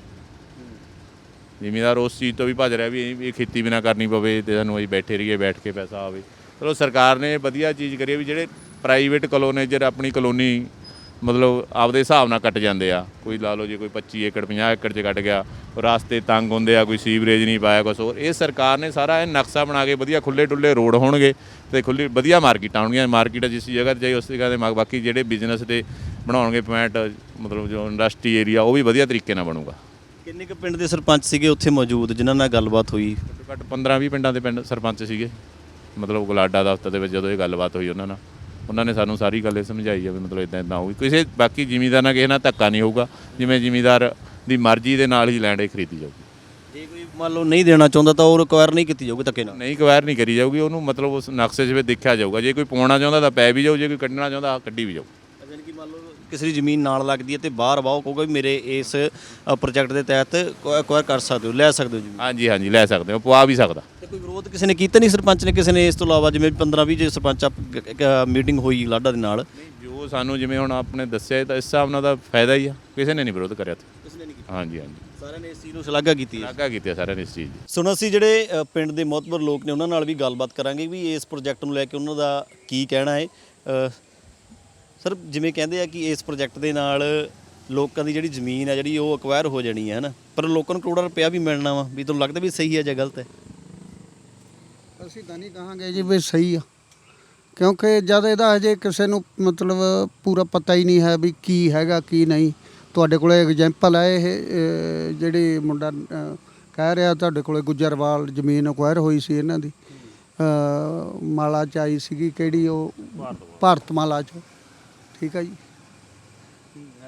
ਜ਼ਿਮੀਦਾਰ ਉਸ ਚੀਜ਼ ਤੋਂ ਵੀ ਭੱਜ ਰਿਹਾ ਵੀ ਇਹ- ਇਹ ਖੇਤੀ ਬਿਨਾ ਕਰਨੀ ਪਵੇ ਤੇ ਸਾਨੂੰ ਅਸੀਂ ਬੈਠੇ ਰਹੀਏ ਬੈਠ ਕੇ ਪੈਸਾ ਆਵੇ। ਚਲੋ ਸਰਕਾਰ ਨੇ ਵਧੀਆ ਚੀਜ਼ ਕਰੀ ਹੈ ਵੀ ਜਿਹੜੇ ਪ੍ਰਾਈਵੇਟ ਕਲੋਨੇਜਰ ਆਪਣੀ ਕਲੋਨੀ ਮਤਲਬ ਆਪਦੇ ਹਿਸਾਬ ਨਾਲ ਕੱਟ ਜਾਂਦੇ ਆ। ਕੋਈ ਲਾ ਲਓ ਜੇ ਕੋਈ 25 ਏਕੜ 50 ਏਕੜ 'ਚ ਕੱਟ ਗਿਆ ਉਹ ਰਾਸਤੇ ਤੰਗ ਹੁੰਦੇ ਆ ਕੋਈ ਸੀਵਰੇਜ ਨਹੀਂ ਪਾਇਆ ਕੁਛ ਹੋਰ। ਇਹ ਸਰਕਾਰ ਨੇ ਸਾਰਾ ਇਹ ਨਕਸ਼ਾ ਬਣਾ ਕੇ ਵਧੀਆ ਖੁੱਲੇ ਡੁੱਲੇ ਰੋਡ ਹੋਣਗੇ ਤੇ ਖੁੱਲੀ ਵਧੀਆ ਮਾਰਕੀਟਾਂ ਹੋਣਗੀਆਂ। ਮਾਰਕੀਟ ਜਿਸ ਜਗ੍ਹਾ ਤੇ ਜਾਈ ਉਸ ਜਗ੍ਹਾ ਦੇ ਬਾਕੀ ਜਿਹੜੇ ਬਿਜ਼ਨਸ ਦੇ ਬਣਾਉਣਗੇ ਪੁਆਇੰਟ ਮਤਲਬ ਜੋ ਇੰਡਸਟਰੀ ਏਰੀਆ ਉਹ ਵੀ ਵਧੀਆ ਤਰੀਕੇ ਨਾਲ ਬਣੂਗਾ। ਕਿੰਨੇ ਕੁ ਪਿੰਡ ਦੇ ਸਰਪੰਚ ਸੀਗੇ ਉੱਥੇ ਮੌਜੂਦ ਜਿਨ੍ਹਾਂ ਨਾਲ ਗੱਲਬਾਤ ਹੋਈ? ਘੱਟੋ ਘੱਟ 15 20 ਪਿੰਡਾਂ ਦੇ ਪਿੰਡ ਸਰਪੰਚ ਸੀਗੇ। ਮਤਲਬ ਗਲਾਡਾ ਦਫ਼ਤਰ ਦੇ ਵਿੱਚ ਜਦੋਂ ਇਹ ਗੱਲਬਾਤ ਹੋਈ ਉਹਨਾਂ ਨਾਲ ਉਹਨਾਂ ਨੇ ਸਾਨੂੰ ਸਾਰੀ ਗੱਲ ਇਹ ਸਮਝਾਈ ਆ ਵੀ ਮਤਲਬ ਇਦਾਂ ਇਦਾਂ ਹੋਊਗੀ ਕਿਸੇ ਬਾਕੀ ਜ਼ਿਮੀਂਦਾਰ ਨਾਲ ਕਿਸੇ ਨਾਲ ਧੱਕਾ ਨਹੀਂ ਹੋਊਗਾ ਜਿਵੇਂ ਜ਼ਿਮੀਂਦਾਰ ਦੀ ਮਰਜ਼ੀ ਦੇ ਨਾਲ ਹੀ ਲੈਂਡ ਇਹ ਖਰੀਦੀ ਜਾਊਗੀ। ਜੇ ਕੋਈ ਮੰਨ ਲਓ ਨਹੀਂ ਦੇਣਾ ਚਾਹੁੰਦਾ ਤਾਂ ਉਹ ਰਿਕਵਾਇਰ ਨਹੀਂ ਕੀਤੀ ਜਾਊਗੀ ਧੱਕੇ ਨਾਲ? ਨਹੀਂ ਕਵੈਰ ਨਹੀਂ ਕਰੀ ਜਾਊਗੀ ਉਹਨੂੰ ਮਤਲਬ ਉਸ ਨਕਸ਼ੇ 'ਚ ਵੀ ਦੇਖਿਆ ਜਾਊਗਾ। ਜੇ ਕੋਈ ਪਾਉਣਾ ਚਾਹੁੰਦਾ ਤਾਂ ਪੈ ਵੀ ਜਾਊ ਜੇ ਕੋਈ ਕੱਢਣਾ ਚਾਹੁੰਦਾ ਕੱਢੀ ਵੀ ਜਾਊ। ਕਿਸੇ ਦੀ ਜ਼ਮੀਨ ਨਾਲ ਲੱਗਦੀ ਹੈ ਤੇ ਬਾਹਰ ਵਾਓ ਕਹੂਗਾ ਵੀ ਮੇਰੇ ਇਸ ਪ੍ਰੋਜੈਕਟ ਦੇ ਤਹਿਤ ਐਕਵਾਇਰ ਕਰ ਸਕਦੇ ਹੋ ਲੈ ਸਕਦੇ ਹੋ ਜ਼ਮੀਨ। ਹਾਂਜੀ ਹਾਂਜੀ ਲੈ ਸਕਦੇ ਹੋ ਪਵਾ ਵੀ ਸਕਦਾ। ਤੇ ਕੋਈ ਵਿਰੋਧ ਕਿਸੇ ਨੇ ਕੀਤਾ ਨਹੀਂ ਸਰਪੰਚ ਨੇ ਕਿਸੇ ਨੇ ਇਸ ਤੋਂ ਇਲਾਵਾ ਜਿਵੇਂ 15 20 ਜੇ ਸਰਪੰਚ ਮੀਟਿੰਗ ਹੋਈ ਲਾਡਾ ਦੇ ਨਾਲ? ਜੋ ਸਾਨੂੰ ਜਿਵੇਂ ਹੁਣ ਆਪਣੇ ਦੱਸਿਆ ਤਾਂ ਇਸ ਹਿਸਾਬ ਨਾਲ ਤਾਂ ਫਾਇਦਾ ਹੀ ਆ ਕਿਸੇ ਨੇ ਨਹੀਂ ਵਿਰੋਧ ਕਰਿਆ ਤੇ ਕਿਸੇ ਨੇ ਨਹੀਂ ਹਾਂਜੀ ਹਾਂਜੀ। ਸਾਰਿਆਂ ਨੇ ਇਸ ਚੀਜ਼ ਨੂੰ ਸ਼ਲਾਘਾ ਕੀਤੀ ਹੈ। ਲਾਗਾ ਕੀਤੇ ਸਾਰਿਆਂ ਨੇ ਇਸ ਚੀਜ਼ ਦੀ। ਸੁਣੋ ਅਸੀਂ ਜਿਹੜੇ ਪਿੰਡ ਦੇ ਮੋਤਬਰ ਲੋਕ ਨੇ ਉਹਨਾਂ ਨਾਲ ਵੀ ਗੱਲਬਾਤ ਕਰਾਂਗੇ ਵੀ ਇਸ ਪ੍ਰੋਜੈਕਟ ਨੂੰ ਲੈ ਕੇ ਉਹਨਾਂ ਦਾ ਕੀ ਕਹਿਣਾ ਹੈ। ਸਰ ਜਿਵੇਂ ਕਹਿੰਦੇ ਆ ਕਿ ਇਸ ਪ੍ਰੋਜੈਕਟ ਦੇ ਨਾਲ ਲੋਕਾਂ ਦੀ ਜਿਹੜੀ ਜ਼ਮੀਨ ਹੈ ਜਿਹੜੀ ਉਹ ਅਕਵਾਇਰ ਹੋ ਜਾਣੀ ਹੈ ਹਨਾ? ਪਰ ਲੋਕਾਂ ਨੂੰ ਕਰੋੜਾਂ ਰੁਪਇਆ ਵੀ ਮਿਲਣਾ ਵਾ ਵੀ ਤੁਹਾਨੂੰ ਲੱਗਦਾ ਵੀ ਸਹੀ ਹੈ ਜਾਂ ਗਲਤ ਹੈ ਅਸੀਂ ਤਾਂ ਨਹੀਂ ਕਹਾਂਗੇ ਜੀ ਵੀ ਸਹੀ ਆ। ਕਿਉਂਕਿ ਜਦ ਇਹਦਾ ਹਜੇ ਕਿਸੇ ਨੂੰ ਮਤਲਬ ਪੂਰਾ ਪਤਾ ਹੀ ਨਹੀਂ ਹੈ ਵੀ ਕੀ ਹੈਗਾ ਕੀ ਨਹੀਂ। ਤੁਹਾਡੇ ਕੋਲੇ ਐਗਜ਼ਾਮਪਲ ਹੈ ਇਹ ਅਹ, ਜਿਹੜੀ ਮੁੰਡਾ ਅਹ, ਕਹਿ ਰਿਹਾ ਤੁਹਾਡੇ ਕੋਲੇ ਗੁੱਜਰਵਾਲ ਜ਼ਮੀਨ ਅਕਵਾਇਰ ਹੋਈ ਸੀ ਇਹਨਾਂ ਦੀ। ਅਹ, ਮਾਲਾ ਚ ਆਈ ਸੀਗੀ ਕਿਹੜੀ ਉਹ ਭਾਰਤ ਮਾਲਾ ਚ। ਠੀਕ ਆ ਜੀ।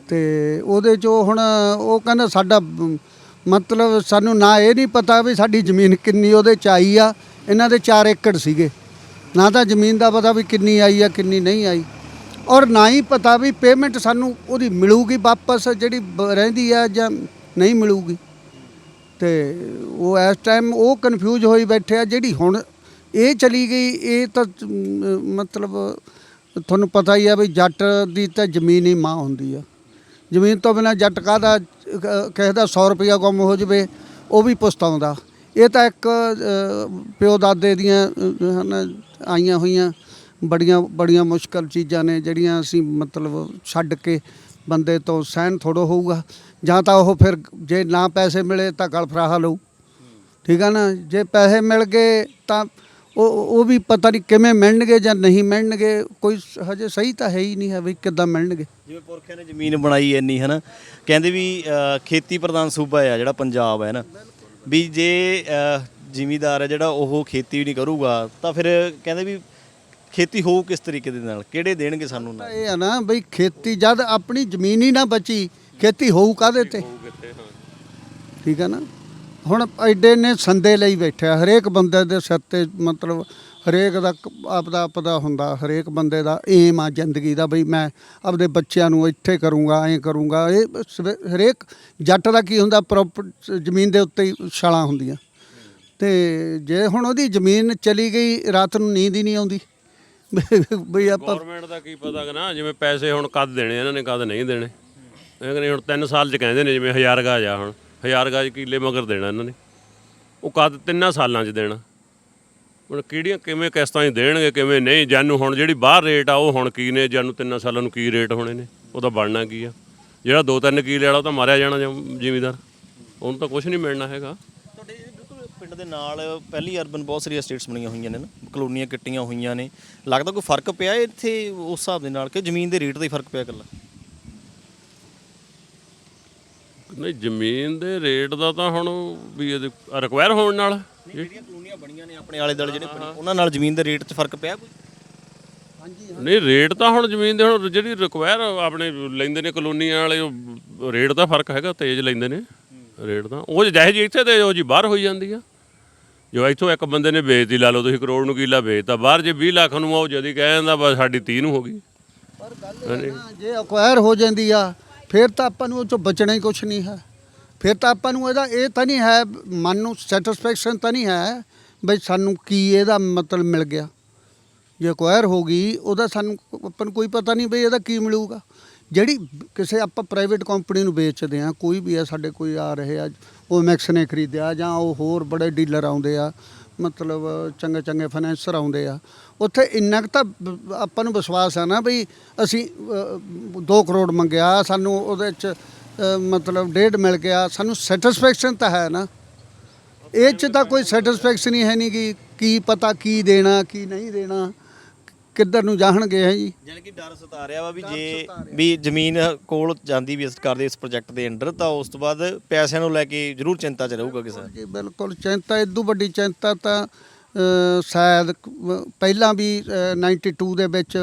ਤੇ ਉਹਦੇ ਚੋਂ ਹੁਣ ਉਹ ਕਹਿੰਦਾ ਸਾਡਾ ਮਤਲਬ ਸਾਨੂੰ ਨਾ ਇਹ ਨਹੀਂ ਪਤਾ ਵੀ ਸਾਡੀ ਜ਼ਮੀਨ ਕਿੰਨੀ ਉਹਦੇ ਚ ਆਈ ਆ। ਇਹਨਾਂ ਦੇ 4 ਏਕੜ ਸੀਗੇ। ਨਾ ਤਾਂ ਜ਼ਮੀਨ ਦਾ ਪਤਾ ਵੀ ਕਿੰਨੀ ਆਈ ਆ, ਕਿੰਨੀ ਨਹੀਂ ਆਈ। ਔਰ ਨਾ ਹੀ ਪਤਾ ਵੀ ਪੇਮੈਂਟ ਸਾਨੂੰ ਉਹਦੀ ਮਿਲੂਗੀ ਵਾਪਸ, ਜਿਹੜੀ ਬ- ਰਹਿੰਦੀ ਆ ਜਾਂ ਨਹੀਂ ਮਿਲੂਗੀ। ਤੇ ਉਹ ਇਸ ਟਾਈਮ ਉਹ ਕਨਫਿਊਜ਼ ਹੋਈ ਬੈਠੇ ਆ, ਜਿਹੜੀ ਹੁਣ ਇਹ ਚਲੀ ਗਈ, ਇਹ ਤਾਂ ਮਤਲਬ ਤੁਹਾਨੂੰ ਪਤਾ ਹੀ ਆ ਵੀ ਜੱਟ ਦੀ ਤਾਂ ਜ਼ਮੀਨ ਹੀ ਮਾਂ ਹੁੰਦੀ ਆ। ਜ਼ਮੀਨ ਤੋਂ ਬਿਨਾ ਜੱਟ ਕਾਹਦਾ ਕਿਸੇ ਦਾ 100 ਰੁਪਇਆ ਗੁੰਮ ਹੋ ਜਵੇ ਉਹ ਵੀ ਪਛਤਾਉਂਦਾ। ਇਹ ਤਾਂ ਇੱਕ ਪਿਓ ਦਾਦੇ ਦੀਆਂ ਅਹ, ਹਨ ਆਈਆਂ ਹੋਈਆਂ ਬੜੀਆਂ ਬੜੀਆਂ ਮੁਸ਼ਕਲ ਚੀਜ਼ਾਂ ਨੇ ਜਿਹੜੀਆਂ ਅਸੀਂ ਮਤਲਬ ਛੱਡ ਕੇ ਬੰਦੇ ਤੋਂ ਸਹਿਨ ਥੋੜੋ ਹੋਊਗਾ। ਜਾਂ ਤਾਂ ਉਹ ਫਿਰ ਜੇ ਨਾ ਪੈਸੇ ਮਿਲੇ ਤਾਂ ਗਲ ਫਰਾਹਾ ਲਊ। ਠੀਕ ਆ ਨਾ? ਜੇ ਪੈਸੇ ਮਿਲ ਗਏ ਤਾਂ ਉਹ ਉਹ ਵੀ ਪਤਾ ਨਹੀਂ ਕਿਵੇਂ ਮਿਲਣਗੇ ਜਾਂ ਨਹੀਂ ਮਿਲਣਗੇ ਕੋਈ ਹਜੇ ਸਹੀ ਤਾਂ ਹੈ ਹੀ ਨਹੀਂ ਹੈ ਵੀ ਕਿੱਦਾਂ ਮਿਲਣਗੇ। ਜਿਵੇਂ ਪੁਰਖਿਆਂ ਨੇ ਜ਼ਮੀਨ ਬਣਾਈ ਇੰਨੀ ਹਨਾ। ਕਹਿੰਦੇ ਵੀ ਅ, ਖੇਤੀ ਪ੍ਰਧਾਨ ਸੂਬਾ ਆ ਜਿਹੜਾ ਪੰਜਾਬ ਹੈ ਨਾ ਵੀ ਜੇ ਅ, ਜ਼ਿਮੀਦਾਰ ਹੈ ਜਿਹੜਾ ਉਹ ਖੇਤੀ ਵੀ ਨਹੀਂ ਕਰੂਗਾ ਤਾਂ ਫਿਰ ਕਹਿੰਦੇ ਵੀ ਖੇਤੀ ਹੋਊ ਕਿਸ ਤਰੀਕੇ ਦੇ ਨਾਲ? ਕਿਹੜੇ ਦੇਣਗੇ ਸਾਨੂੰ ਤਾਂ ਨਾਲ? ਇਹ ਆ ਨਾ ਬਈ ਖੇਤੀ ਜਦ ਆਪਣੀ ਜ਼ਮੀਨ ਹੀ ਨਾ ਬਚੀ ਖੇਤੀ ਹੋਊ ਕਾਦੇ ਤੇ? ਠੀਕ ਹੈ ਨਾ? ਹੁਣ ਐਡੇ ਨੇ ਸੰਦੇ ਲਈ ਬੈਠਿਆ। ਹਰੇਕ ਬੰਦੇ ਦੇ ਸਿਰ ਤੇ ਮਤਲਬ ਹਰੇਕ ਦਾ ਆਪਦਾ ਆਪਦਾ ਹੁੰਦਾ, ਹਰੇਕ ਬੰਦੇ ਦਾ ਏਮ ਆ ਜ਼ਿੰਦਗੀ ਦਾ ਬਈ ਮੈਂ ਆਪਦੇ ਬੱਚਿਆਂ ਨੂੰ ਇੱਥੇ ਕਰੂੰਗਾ, ਐਂ ਕਰੂੰਗਾ। ਇਹ ਸਵੇ- ਹਰੇਕ ਜੱਟ ਦਾ ਕੀ ਹੁੰਦਾ ਪ੍ਰੋਪਰ ਜ਼ਮੀਨ ਦੇ ਉੱਤੇ ਹੀ ਛਾਲਾਂ ਹੁੰਦੀਆਂ। ਤੇ ਜੇ ਹੁਣ ਉਹਦੀ ਜ਼ਮੀਨ ਚਲੀ ਗਈ, ਰਾਤ ਨੂੰ ਨੀਂਦ ਹੀ ਨਹੀਂ ਆਉਂਦੀ। ਬਈ ਆਪਾਂ ਗਵਰਨਮੈਂਟ ਦਾ ਕੀ ਪਤਾ ਕਿ ਨਾ, ਜਿਵੇਂ ਪੈਸੇ ਹੁਣ ਕਦ ਦੇਣੇ ਇਹਨਾਂ ਨੇ ਕਦ ਨਹੀਂ ਦੇਣੇ। ਇਹ ਕਹਿੰਦੇ ਹੁਣ 3 ਸਾਲ ਚ ਕਹਿੰਦੇ ਨੇ ਜਿਵੇਂ ਹਜ਼ਾਰ ਗਾਜ ਆ ਹੁਣ। ਹਜ਼ਾਰ ਗਾਜ ਕਿੱਲੇ ਮਗਰ ਦੇਣਾ ਇਹਨਾਂ ਨੇ। ਉਹ ਕਦ ਤਿੰਨਾਂ ਸਾਲਾਂ ਚ ਦੇਣਾ। ਹੁਣ ਕਿਹੜੀਆਂ ਕਿਵੇਂ ਕਿਸ਼ਤਾਂ 'ਚ ਦੇਣਗੇ, ਕਿਵੇਂ ਨਹੀਂ? ਜਾਨੂੰ ਹੁਣ ਜਿਹੜੀ ਬਾਹਰ ਰੇਟ ਆ, ਉਹ ਹੁਣ ਕੀ ਨੇ? ਜਾਨੂੰ ਤਿੰਨਾਂ ਸਾਲਾਂ ਨੂੰ ਕੀ ਰੇਟ ਹੋਣੇ ਨੇ? ਉਹਦਾ ਬਣਨਾ ਕੀ ਆ? ਜਿਹੜਾ ਦੋ ਤਿੰਨ ਕਿੱਲੇ ਵਾਲਾ ਉਹ ਤਾਂ ਮਾਰਿਆ ਜਾਣਾ ਜ਼ਿਮੀਦਾਰ। ਉਹਨੂੰ ਤਾਂ ਕੁਝ ਨਹੀਂ ਮਿਲਣਾ ਹੈਗਾ। ਤੁਹਾਡੇ ਬਿਲਕੁਲ ਪਿੰਡ ਦੇ ਨਾਲ ਪਹਿਲੀ ਅਰਬਨ ਬਹੁਤ ਸਾਰੀਆਂ ਸਟੇਟਸ ਬਣੀਆਂ ਹੋਈਆਂ ਨੇ ਨਾ। ਕਲੋਨੀਆਂ ਕਿੱਟੀਆਂ ਹੋਈਆਂ ਨੇ। ਲੱਗਦਾ ਕੋਈ ਫ਼ਰਕ ਪਿਆ ਇੱਥੇ ਉਸ ਹਿਸਾਬ ਦੇ ਨਾਲ ਕਿ ਜ਼ਮੀਨ ਦੇ ਰੇਟ ਦਾ ਹੀ ਫ਼ਰਕ ਪਿਆ ਇਕੱਲਾ? ਨਹੀਂ ਜ਼ਮੀਨ ਦੇ ਰੇਟ ਦਾ ਤਾਂ ਹੁਣ ਵੀ ਇਹਦੇ ਰਿਕਵਾਇਰ ਹੋਣ ਨਾਲ। ਜਿਹੜੀਆਂ ਕਲੋਨੀਆਂ ਬਣੀਆਂ ਨੇ ਆਪਣੇ ਆਲੇ ਦੁਆਲੇ ਜਿਹੜੇ ਉਹਨਾਂ ਨਾਲ ਜ਼ਮੀਨ ਦੇ ਰੇਟ 'ਚ ਫ਼ਰਕ ਪਿਆ ਕੋਈ? ਨਹੀਂ ਰੇਟ ਤਾਂ ਹੁਣ ਜ਼ਮੀਨ ਦੇ ਹੁਣ ਜਿਹੜੀ ਰਿਕਵਾਇਰ ਆਪਣੇ ਲੈਂਦੇ ਨੇ ਕਲੋਨੀਆਂ ਵਾਲੇ ਉਹ ਰੇਟ ਦਾ ਫ਼ਰਕ ਹੈਗਾ ਤੇਜ਼ ਲੈਂਦੇ ਨੇ ਰੇਟ ਦਾ। ਉਹ ਜਿਹੇ ਜੀ ਇੱਥੇ ਤੇ ਉਹ ਜੀ ਬਾਹਰ ਹੋਈ ਜਾਂਦੀ ਆ। ਜੋ ਇੱਥੋਂ ਇੱਕ ਬੰਦੇ ਨੇ ਵੇਚਦੀ ਲਾ ਲਓ ਤੁਸੀਂ ਕਰੋੜ ਨੂੰ ਕਿੱਲਾ ਵੇਚਤਾ ਬਾਹਰ ਜੇ 20 ਲੱਖ ਨੂੰ ਉਹ ਜਦੀ ਕਹਿ ਜਾਂਦਾ ਬਸ ਸਾਡੀ 30 ਨੂੰ ਹੋ ਗਈ। ਪਰ ਗੱਲ ਇਹ ਆ ਨਾ, ਜੇ ਅਕਵਾਇਰ ਹੋ ਜਾਂਦੀ ਆ ਫਿਰ ਤਾਂ ਆਪਾਂ ਨੂੰ ਉਹ ਚੋਂ ਬਚਣਾ ਹੀ ਕੁਝ ਨਹੀਂ ਹੈ। ਫਿਰ ਤਾਂ ਆਪਾਂ ਨੂੰ ਇਹਦਾ ਇਹ ਤਾਂ ਨਹੀਂ ਹੈ, ਮਨ ਨੂੰ ਸੈਟੀਸਫੈਕਸ਼ਨ ਤਾਂ ਨਹੀਂ ਹੈ ਬਈ ਸਾਨੂੰ ਕੀ ਇਹਦਾ ਮਤਲਬ ਮਿਲ ਗਿਆ। ਜੇ ਅਕਵਾਇਰ ਹੋ ਗਈ, ਉਹਦਾ ਸਾਨੂੰ ਆਪਾਂ ਨੂੰ ਕੋਈ ਪਤਾ ਨਹੀਂ ਬਈ ਇਹਦਾ ਕੀ ਮਿਲੂਗਾ। ਜਿਹੜੀ ਕਿਸੇ ਆਪਾਂ ਪ੍ਰਾਈਵੇਟ ਕੰਪਨੀ ਨੂੰ ਵੇਚਦੇ ਆ ਕੋਈ ਵੀ ਆ ਸਾਡੇ ਕੋਈ ਆ ਰਹੇ ਆ, ਉਹ ਮੈਕਸ ਨੇ ਖਰੀਦਿਆ ਜਾਂ ਉਹ ਹੋਰ ਬੜੇ ਡੀਲਰ ਆਉਂਦੇ ਆ ਮਤਲਬ ਚੰਗੇ ਚੰਗੇ ਫਾਈਨੈਂਸਰ ਆਉਂਦੇ ਆ ਉੱਥੇ ਇੰਨਾ ਕੁ ਤਾਂ ਬ- ਆਪਾਂ ਨੂੰ ਵਿਸ਼ਵਾਸ ਆ ਨਾ ਵੀ ਅਸੀਂ 2 ਕਰੋੜ ਮੰਗਿਆ ਸਾਨੂੰ ਉਹਦੇ ਚ ਅ, ਮਤਲਬ ਡੇਢ ਮਿਲ ਗਿਆ ਸਾਨੂੰ ਸੈਟੀਸਫੈਕਸ਼ਨ ਤਾਂ ਹੈ ਨਾ। ਇਹ ਚ ਤਾਂ ਕੋਈ ਸੈਟੀਸਫੈਕਸ਼ਨ ਹੀ ਹੈ ਨਹੀਂ ਕਿ ਕੀ ਪਤਾ ਕੀ ਦੇਣਾ ਕੀ ਨਹੀਂ ਦੇਣਾ। ਕਿੱਧਰ ਨੂੰ ਜਾਣਗੇ ਹੈ ਜੀ? ਯਾਨੀ ਕਿ ਡਰ ਸਤਾ ਰਿਹਾ ਵਾ ਵੀ ਜੇ ਵੀ ਜ਼ਮੀਨ ਕੋਲ ਜਾਂਦੀ ਵੀ ਸਰਕਾਰ ਦੇ ਇਸ ਪ੍ਰੋਜੈਕਟ ਦੇ ਅੰਡਰ ਤਾਂ ਉਸ ਤੋਂ ਬਾਅਦ ਪੈਸਿਆਂ ਨੂੰ ਲੈ ਕੇ ਜ਼ਰੂਰ ਚਿੰਤਾ 'ਚ ਰਹੂਗਾ ਕਿਸਾਨ ਜੀ ਬਿਲਕੁਲ। ਚਿੰਤਾ ਇਦੋਂ ਵੱਡੀ ਚਿੰਤਾ ਤਾਂ ਸ਼ਾਇਦ ਪਹਿਲਾਂ ਵੀ ਅ, 92 ਦੇ ਵਿੱਚ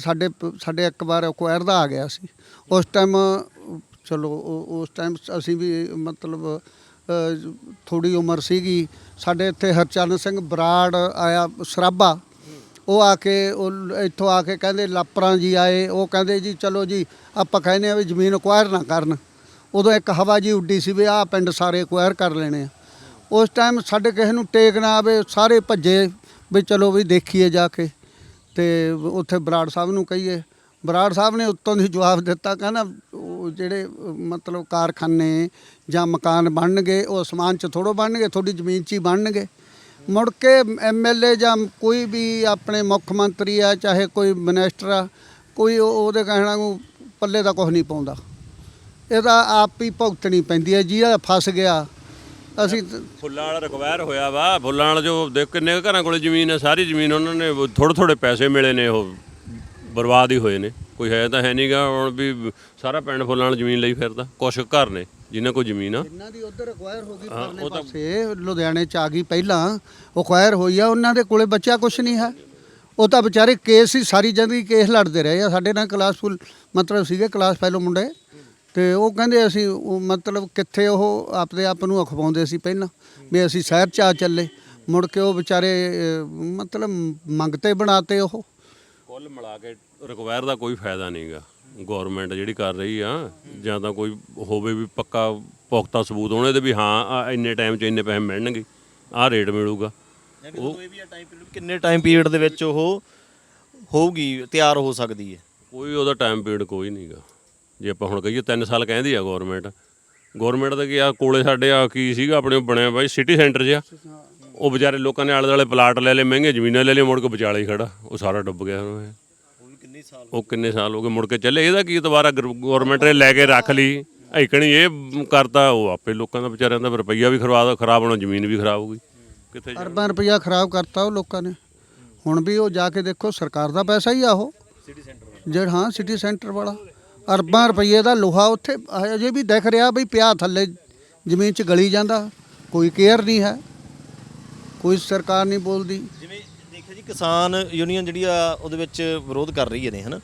ਸਾਡੇ ਸਾਡੇ ਇੱਕ ਵਾਰ ਅਕਵਾਇਰ ਦਾ ਆ ਗਿਆ ਸੀ। ਉਸ ਟਾਈਮ ਚਲੋ ਉਸ ਟਾਈਮ ਅਸੀਂ ਵੀ ਮਤਲਬ ਥੋੜੀ ਉਮਰ ਸੀਗੀ। ਸਾਡੇ ਇੱਥੇ ਹਰਚਰਨ ਸਿੰਘ ਬਰਾੜ ਆਇਆ ਸਰਾਭਾ ਉਹ ਆ ਕੇ, ਉਹ ਇੱਥੋਂ ਆ ਕੇ ਕਹਿੰਦੇ ਲਾਪਰਾਂ ਜੀ ਆਏ। ਉਹ ਕਹਿੰਦੇ ਜੀ, ਚਲੋ ਜੀ, ਆਪਾਂ ਕਹਿੰਦੇ ਆ ਵੀ ਜ਼ਮੀਨ ਅਕਵਾਇਰ ਨਾ ਕਰਨ। ਉਦੋਂ ਇੱਕ ਹਵਾ ਜੀ ਉੱਡੀ ਸੀ ਵੀ ਆਹ ਪਿੰਡ ਸਾਰੇ ਅਕਵਾਇਰ ਕਰ ਲੈਣੇ ਆ। ਉਸ ਟਾਈਮ ਸਾਡੇ ਕਿਸੇ ਨੂੰ ਟੇਕ ਨਾ ਆਵੇ, ਸਾਰੇ ਭੱਜੇ ਵੀ ਚਲੋ ਵੀ ਦੇਖੀਏ ਜਾ ਕੇ। ਤੇ ਉੱਥੇ ਬਰਾੜ ਸਾਹਿਬ ਨੂੰ ਕਹੀਏ। ਬਰਾੜ ਸਾਹਿਬ ਨੇ ਉੱਤੋਂ ਦੀ ਜਵਾਬ ਦਿੱਤਾ, ਕਹਿੰਦਾ ਉਹ ਜਿਹੜੇ, ਮਤਲਬ ਕਾਰਖਾਨੇ ਜਾਂ ਮਕਾਨ ਬਣਨਗੇ, ਉਹ ਅਸਮਾਨ 'ਚ ਥੋੜੋ ਬਣਨਗੇ ਤੁਹਾਡੀ ਜ਼ਮੀਨ 'ਚ ਹੀ ਬਣਨਗੇ। ਮੁੜ ਕੇ ਐਮਐਲਏ ਜਾਂ ਕੋਈ ਵੀ ਆਪਣੇ ਮੁੱਖ ਮੰਤਰੀ ਆ, ਚਾਹੇ ਕੋਈ ਮਿਨਿਸਟਰ ਆ, ਕੋਈ ਉਹ- ਉਹਦੇ ਕਹਿਣਾ ਨੂੰ ਪੱਲੇ ਦਾ ਕੁਝ ਨਹੀਂ ਪਾਉਂਦਾ। ਇਹਦਾ ਆਪ ਹੀ ਭੁਗਤਣੀ ਪੈਂਦੀ ਹੈ, ਜਿਹਦਾ ਫਸ ਗਿਆ। ਅਸੀਂ ਤਾਂ- ਫੁੱਲਾਂ ਵਾਲਾ ਰਿਕਵਾਇਰ ਹੋਇਆ ਵਾ, ਫੁੱਲਾਂ ਵਾਲਾ ਜੋ ਦੇਖ ਕਿੰਨੇ ਘਰਾਂ ਕੋਲੇ ਜ਼ਮੀਨ ਹੈ, ਸਾਰੀ ਜ਼ਮੀਨ ਉਹਨਾਂ ਨੇ ਥੋੜੇ ਥੋੜੇ ਪੈਸੇ ਮਿਲੇ ਨੇ, ਉਹ ਬਰਬਾਦ ਹੀ ਹੋਏ ਨੇ। ਕੋਈ ਹੈ ਤਾਂ ਹੈ ਨਹੀਂਗਾ ਹੁਣ ਵੀ ਸਾਰਾ ਪਿੰਡ ਫੁੱਲਾਂ ਵਾਲੀ ਜ਼ਮੀਨ ਲਈ ਫਿਰਦਾ, ਕੁਛ ਘਰ ਨੇ। ਜਿਨ੍ਹਾਂ ਕੋਲ ਜ਼ਮੀਨ ਆ। ਜਿਨ੍ਹਾਂ ਦੀ ਉਧਰ ਅਕਵਾਇਰ ਹੋ ਗਈ ਪਰਲੇ ਪਾਸੇ ਲੁਧਿਆਣੇ ਚ ਆ ਗਈ ਪਹਿਲਾਂ ਅਕਵਾਇਰ ਹੋਈ ਆ ਉਹਨਾਂ ਦੇ ਕੋਲੇ ਬੱਚਾ ਕੁਛ ਨਹੀਂ ਹੈ। ਉਹ ਤਾਂ ਵਿਚਾਰੇ ਕੇਸ ਹੀ ਸਾਰੀ ਜ਼ਿੰਦਗੀ ਕੇਸ ਲੜਦੇ ਰਹੇ ਆ। ਸਾਡੇ ਨਾਲ ਕਲਾਸ ਫੁੱਲ ਮਤਲਬ ਸੀਗੇ ਕਲਾਸ ਫੈਲੋ ਮੁੰਡੇ। ਤੇ ਉਹ ਕਹਿੰਦੇ ਅਸੀਂ ਮਤਲਬ ਕਿੱਥੇ ਉਹ ਆਪਦੇ ਆਪ ਨੂੰ ਅਖਵਾਉਂਦੇ ਸੀ ਪਹਿਲਾਂ ਵੀ ਅਸੀਂ ਸ਼ਹਿਰ ਚ ਆ ਚੱਲੇ। ਮੁੜ ਕੇ ਉਹ ਵਿਚਾਰੇ ਮਤਲਬ ਮੰਗਤੇ ਬਣਾਤੇ ਉਹ। ਕੁੱਲ ਮਿਲਾ ਕੇ ਰਿਕਵਾਇਰ ਦਾ ਕੋਈ ਫਾਇਦਾ ਨਹੀਂਗਾ ਗਵਰਨਮੈਂਟ ਜਿਹੜੀ ਕਰ ਰਹੀ ਆ ਜਾਂ ਤਾਂ ਕੋਈ ਹੋਵੇ ਵੀ ਪੱਕਾ ਪੁਖਤਾ ਸਬੂਤ ਹੋਣੇ ਤੇ ਵੀ ਹਾਂ ਆਹ ਇੰਨੇ ਟਾਈਮ 'ਚ ਇੰਨੇ ਪੈਸੇ ਮਿਲਣਗੇ ਆਹ ਰੇਟ ਮਿਲੂਗਾ। ਉਹ ਇਹ ਵੀ ਟਾਈਮ ਪੀਰੀਅਡ ਕਿੰਨੇ ਟਾਈਮ ਪੀਰੀਅਡ ਦੇ ਵਿੱਚ ਉਹ ਹੋਊਗੀ ਤਿਆਰ ਹੋ ਸਕਦੀ ਹੈ? ਕੋਈ ਉਹਦਾ ਟਾਈਮ ਪੀਰੀਅਡ ਕੋਈ ਨਹੀਂਗਾ ਜੇ ਆਪਾਂ ਹੁਣ ਕਹੀਏ 3 ਸਾਲ ਕਹਿੰਦੀ ਆ ਗਵਰਨਮੈਂਟ ਗਵਰਨਮੈਂਟ ਦਾ ਕੀ ਆ ਕੋਲੇ ਸਾਡੇ ਆ ਕੀ ਸੀਗਾ ਆਪਣੇ ਬਣਿਆ ਬਾਈ ਸਿਟੀ ਸੈਂਟਰ ਜਿਹਾ। ਉਹ ਵਿਚਾਰੇ ਲੋਕਾਂ ਨੇ ਆਲੇ ਦੁਆਲੇ ਪਲਾਟ ਲੈ ਲਏ ਮਹਿੰਗੇ ਜ਼ਮੀਨਾਂ ਲੈ ਲਈਆਂ ਮੁੜ ਕੇ ਵਿਚਾਲੇ ਹੀ ਖੜਾ ਉਹ ਸਾਰਾ ਡੁੱਬ ਗਿਆ। ਹੁਣ ਇਹ। ਉਹ ਵੀ ਕਿੰਨੇ ਸਾਲ ਉਹ ਕਿੰਨੇ ਸਾਲ ਹੋ ਗਏ? ਮੁੜ ਕੇ ਚੱਲੇ। ਇਹਦਾ ਕੀ ਦੁਬਾਰਾ ਗਵਰਨਮੈਂਟ ਨੇ ਲੈ ਕੇ ਰੱਖ ਲਈ। ਐਕਣੀ ਇਹ ਕਰਤਾ ਉਹ ਆਪੇ ਲੋਕਾਂ ਦਾ ਵਿਚਾਰਿਆਂ ਦਾ ਰੁਪਈਆ ਵੀ ਖਰਾਬ ਖਰਾਬ ਹੋਣਾ ਜ਼ਮੀਨ ਵੀ ਖਰਾਬ ਹੋ ਗਈ। ਕਿੱਥੇ ਜਾ- ਅਰਬਾਂ ਰੁਪਇਆ ਖਰਾਬ ਕਰਤਾ ਉਹ ਲੋਕਾਂ ਨੇ। ਹੁਣ ਵੀ ਉਹ ਜਾ ਕੇ ਦੇਖੋ ਸਰਕਾਰ ਦਾ ਪੈਸਾ ਹੀ ਆ ਉਹ। ਸਿਟੀ ਸੈਂਟਰ ਜਿਹੜਾ ਹਾਂ ਸਿਟੀ ਸੈਂਟਰ ਵਾਲਾ। ਅਰਬਾਂ ਰੁਪਏ ਦਾ ਲੋਹਾ ਉੱਥੇ ਅਜੇ ਵੀ ਦਿਖ ਰਿਹਾ ਵੀ ਪਿਆ ਥੱਲੇ। ਜ਼ਮੀਨ 'ਚ ਗਲੀ ਜਾਂਦਾ। ਕੋਈ ਕੇਅਰ ਨਹੀਂ ਹੈ। ਕੋਈ ਸਰਕਾਰ ਨਹੀਂ ਬੋਲਦੀ। ਕਿਸਾਨ ਯੂਨੀਅਨ ਜਿਹੜੀ ਆ ਉਹਦੇ ਵਿੱਚ ਵਿਰੋਧ ਕਰ ਰਹੀ ਹੈ ਨੇ ਹਨਾ?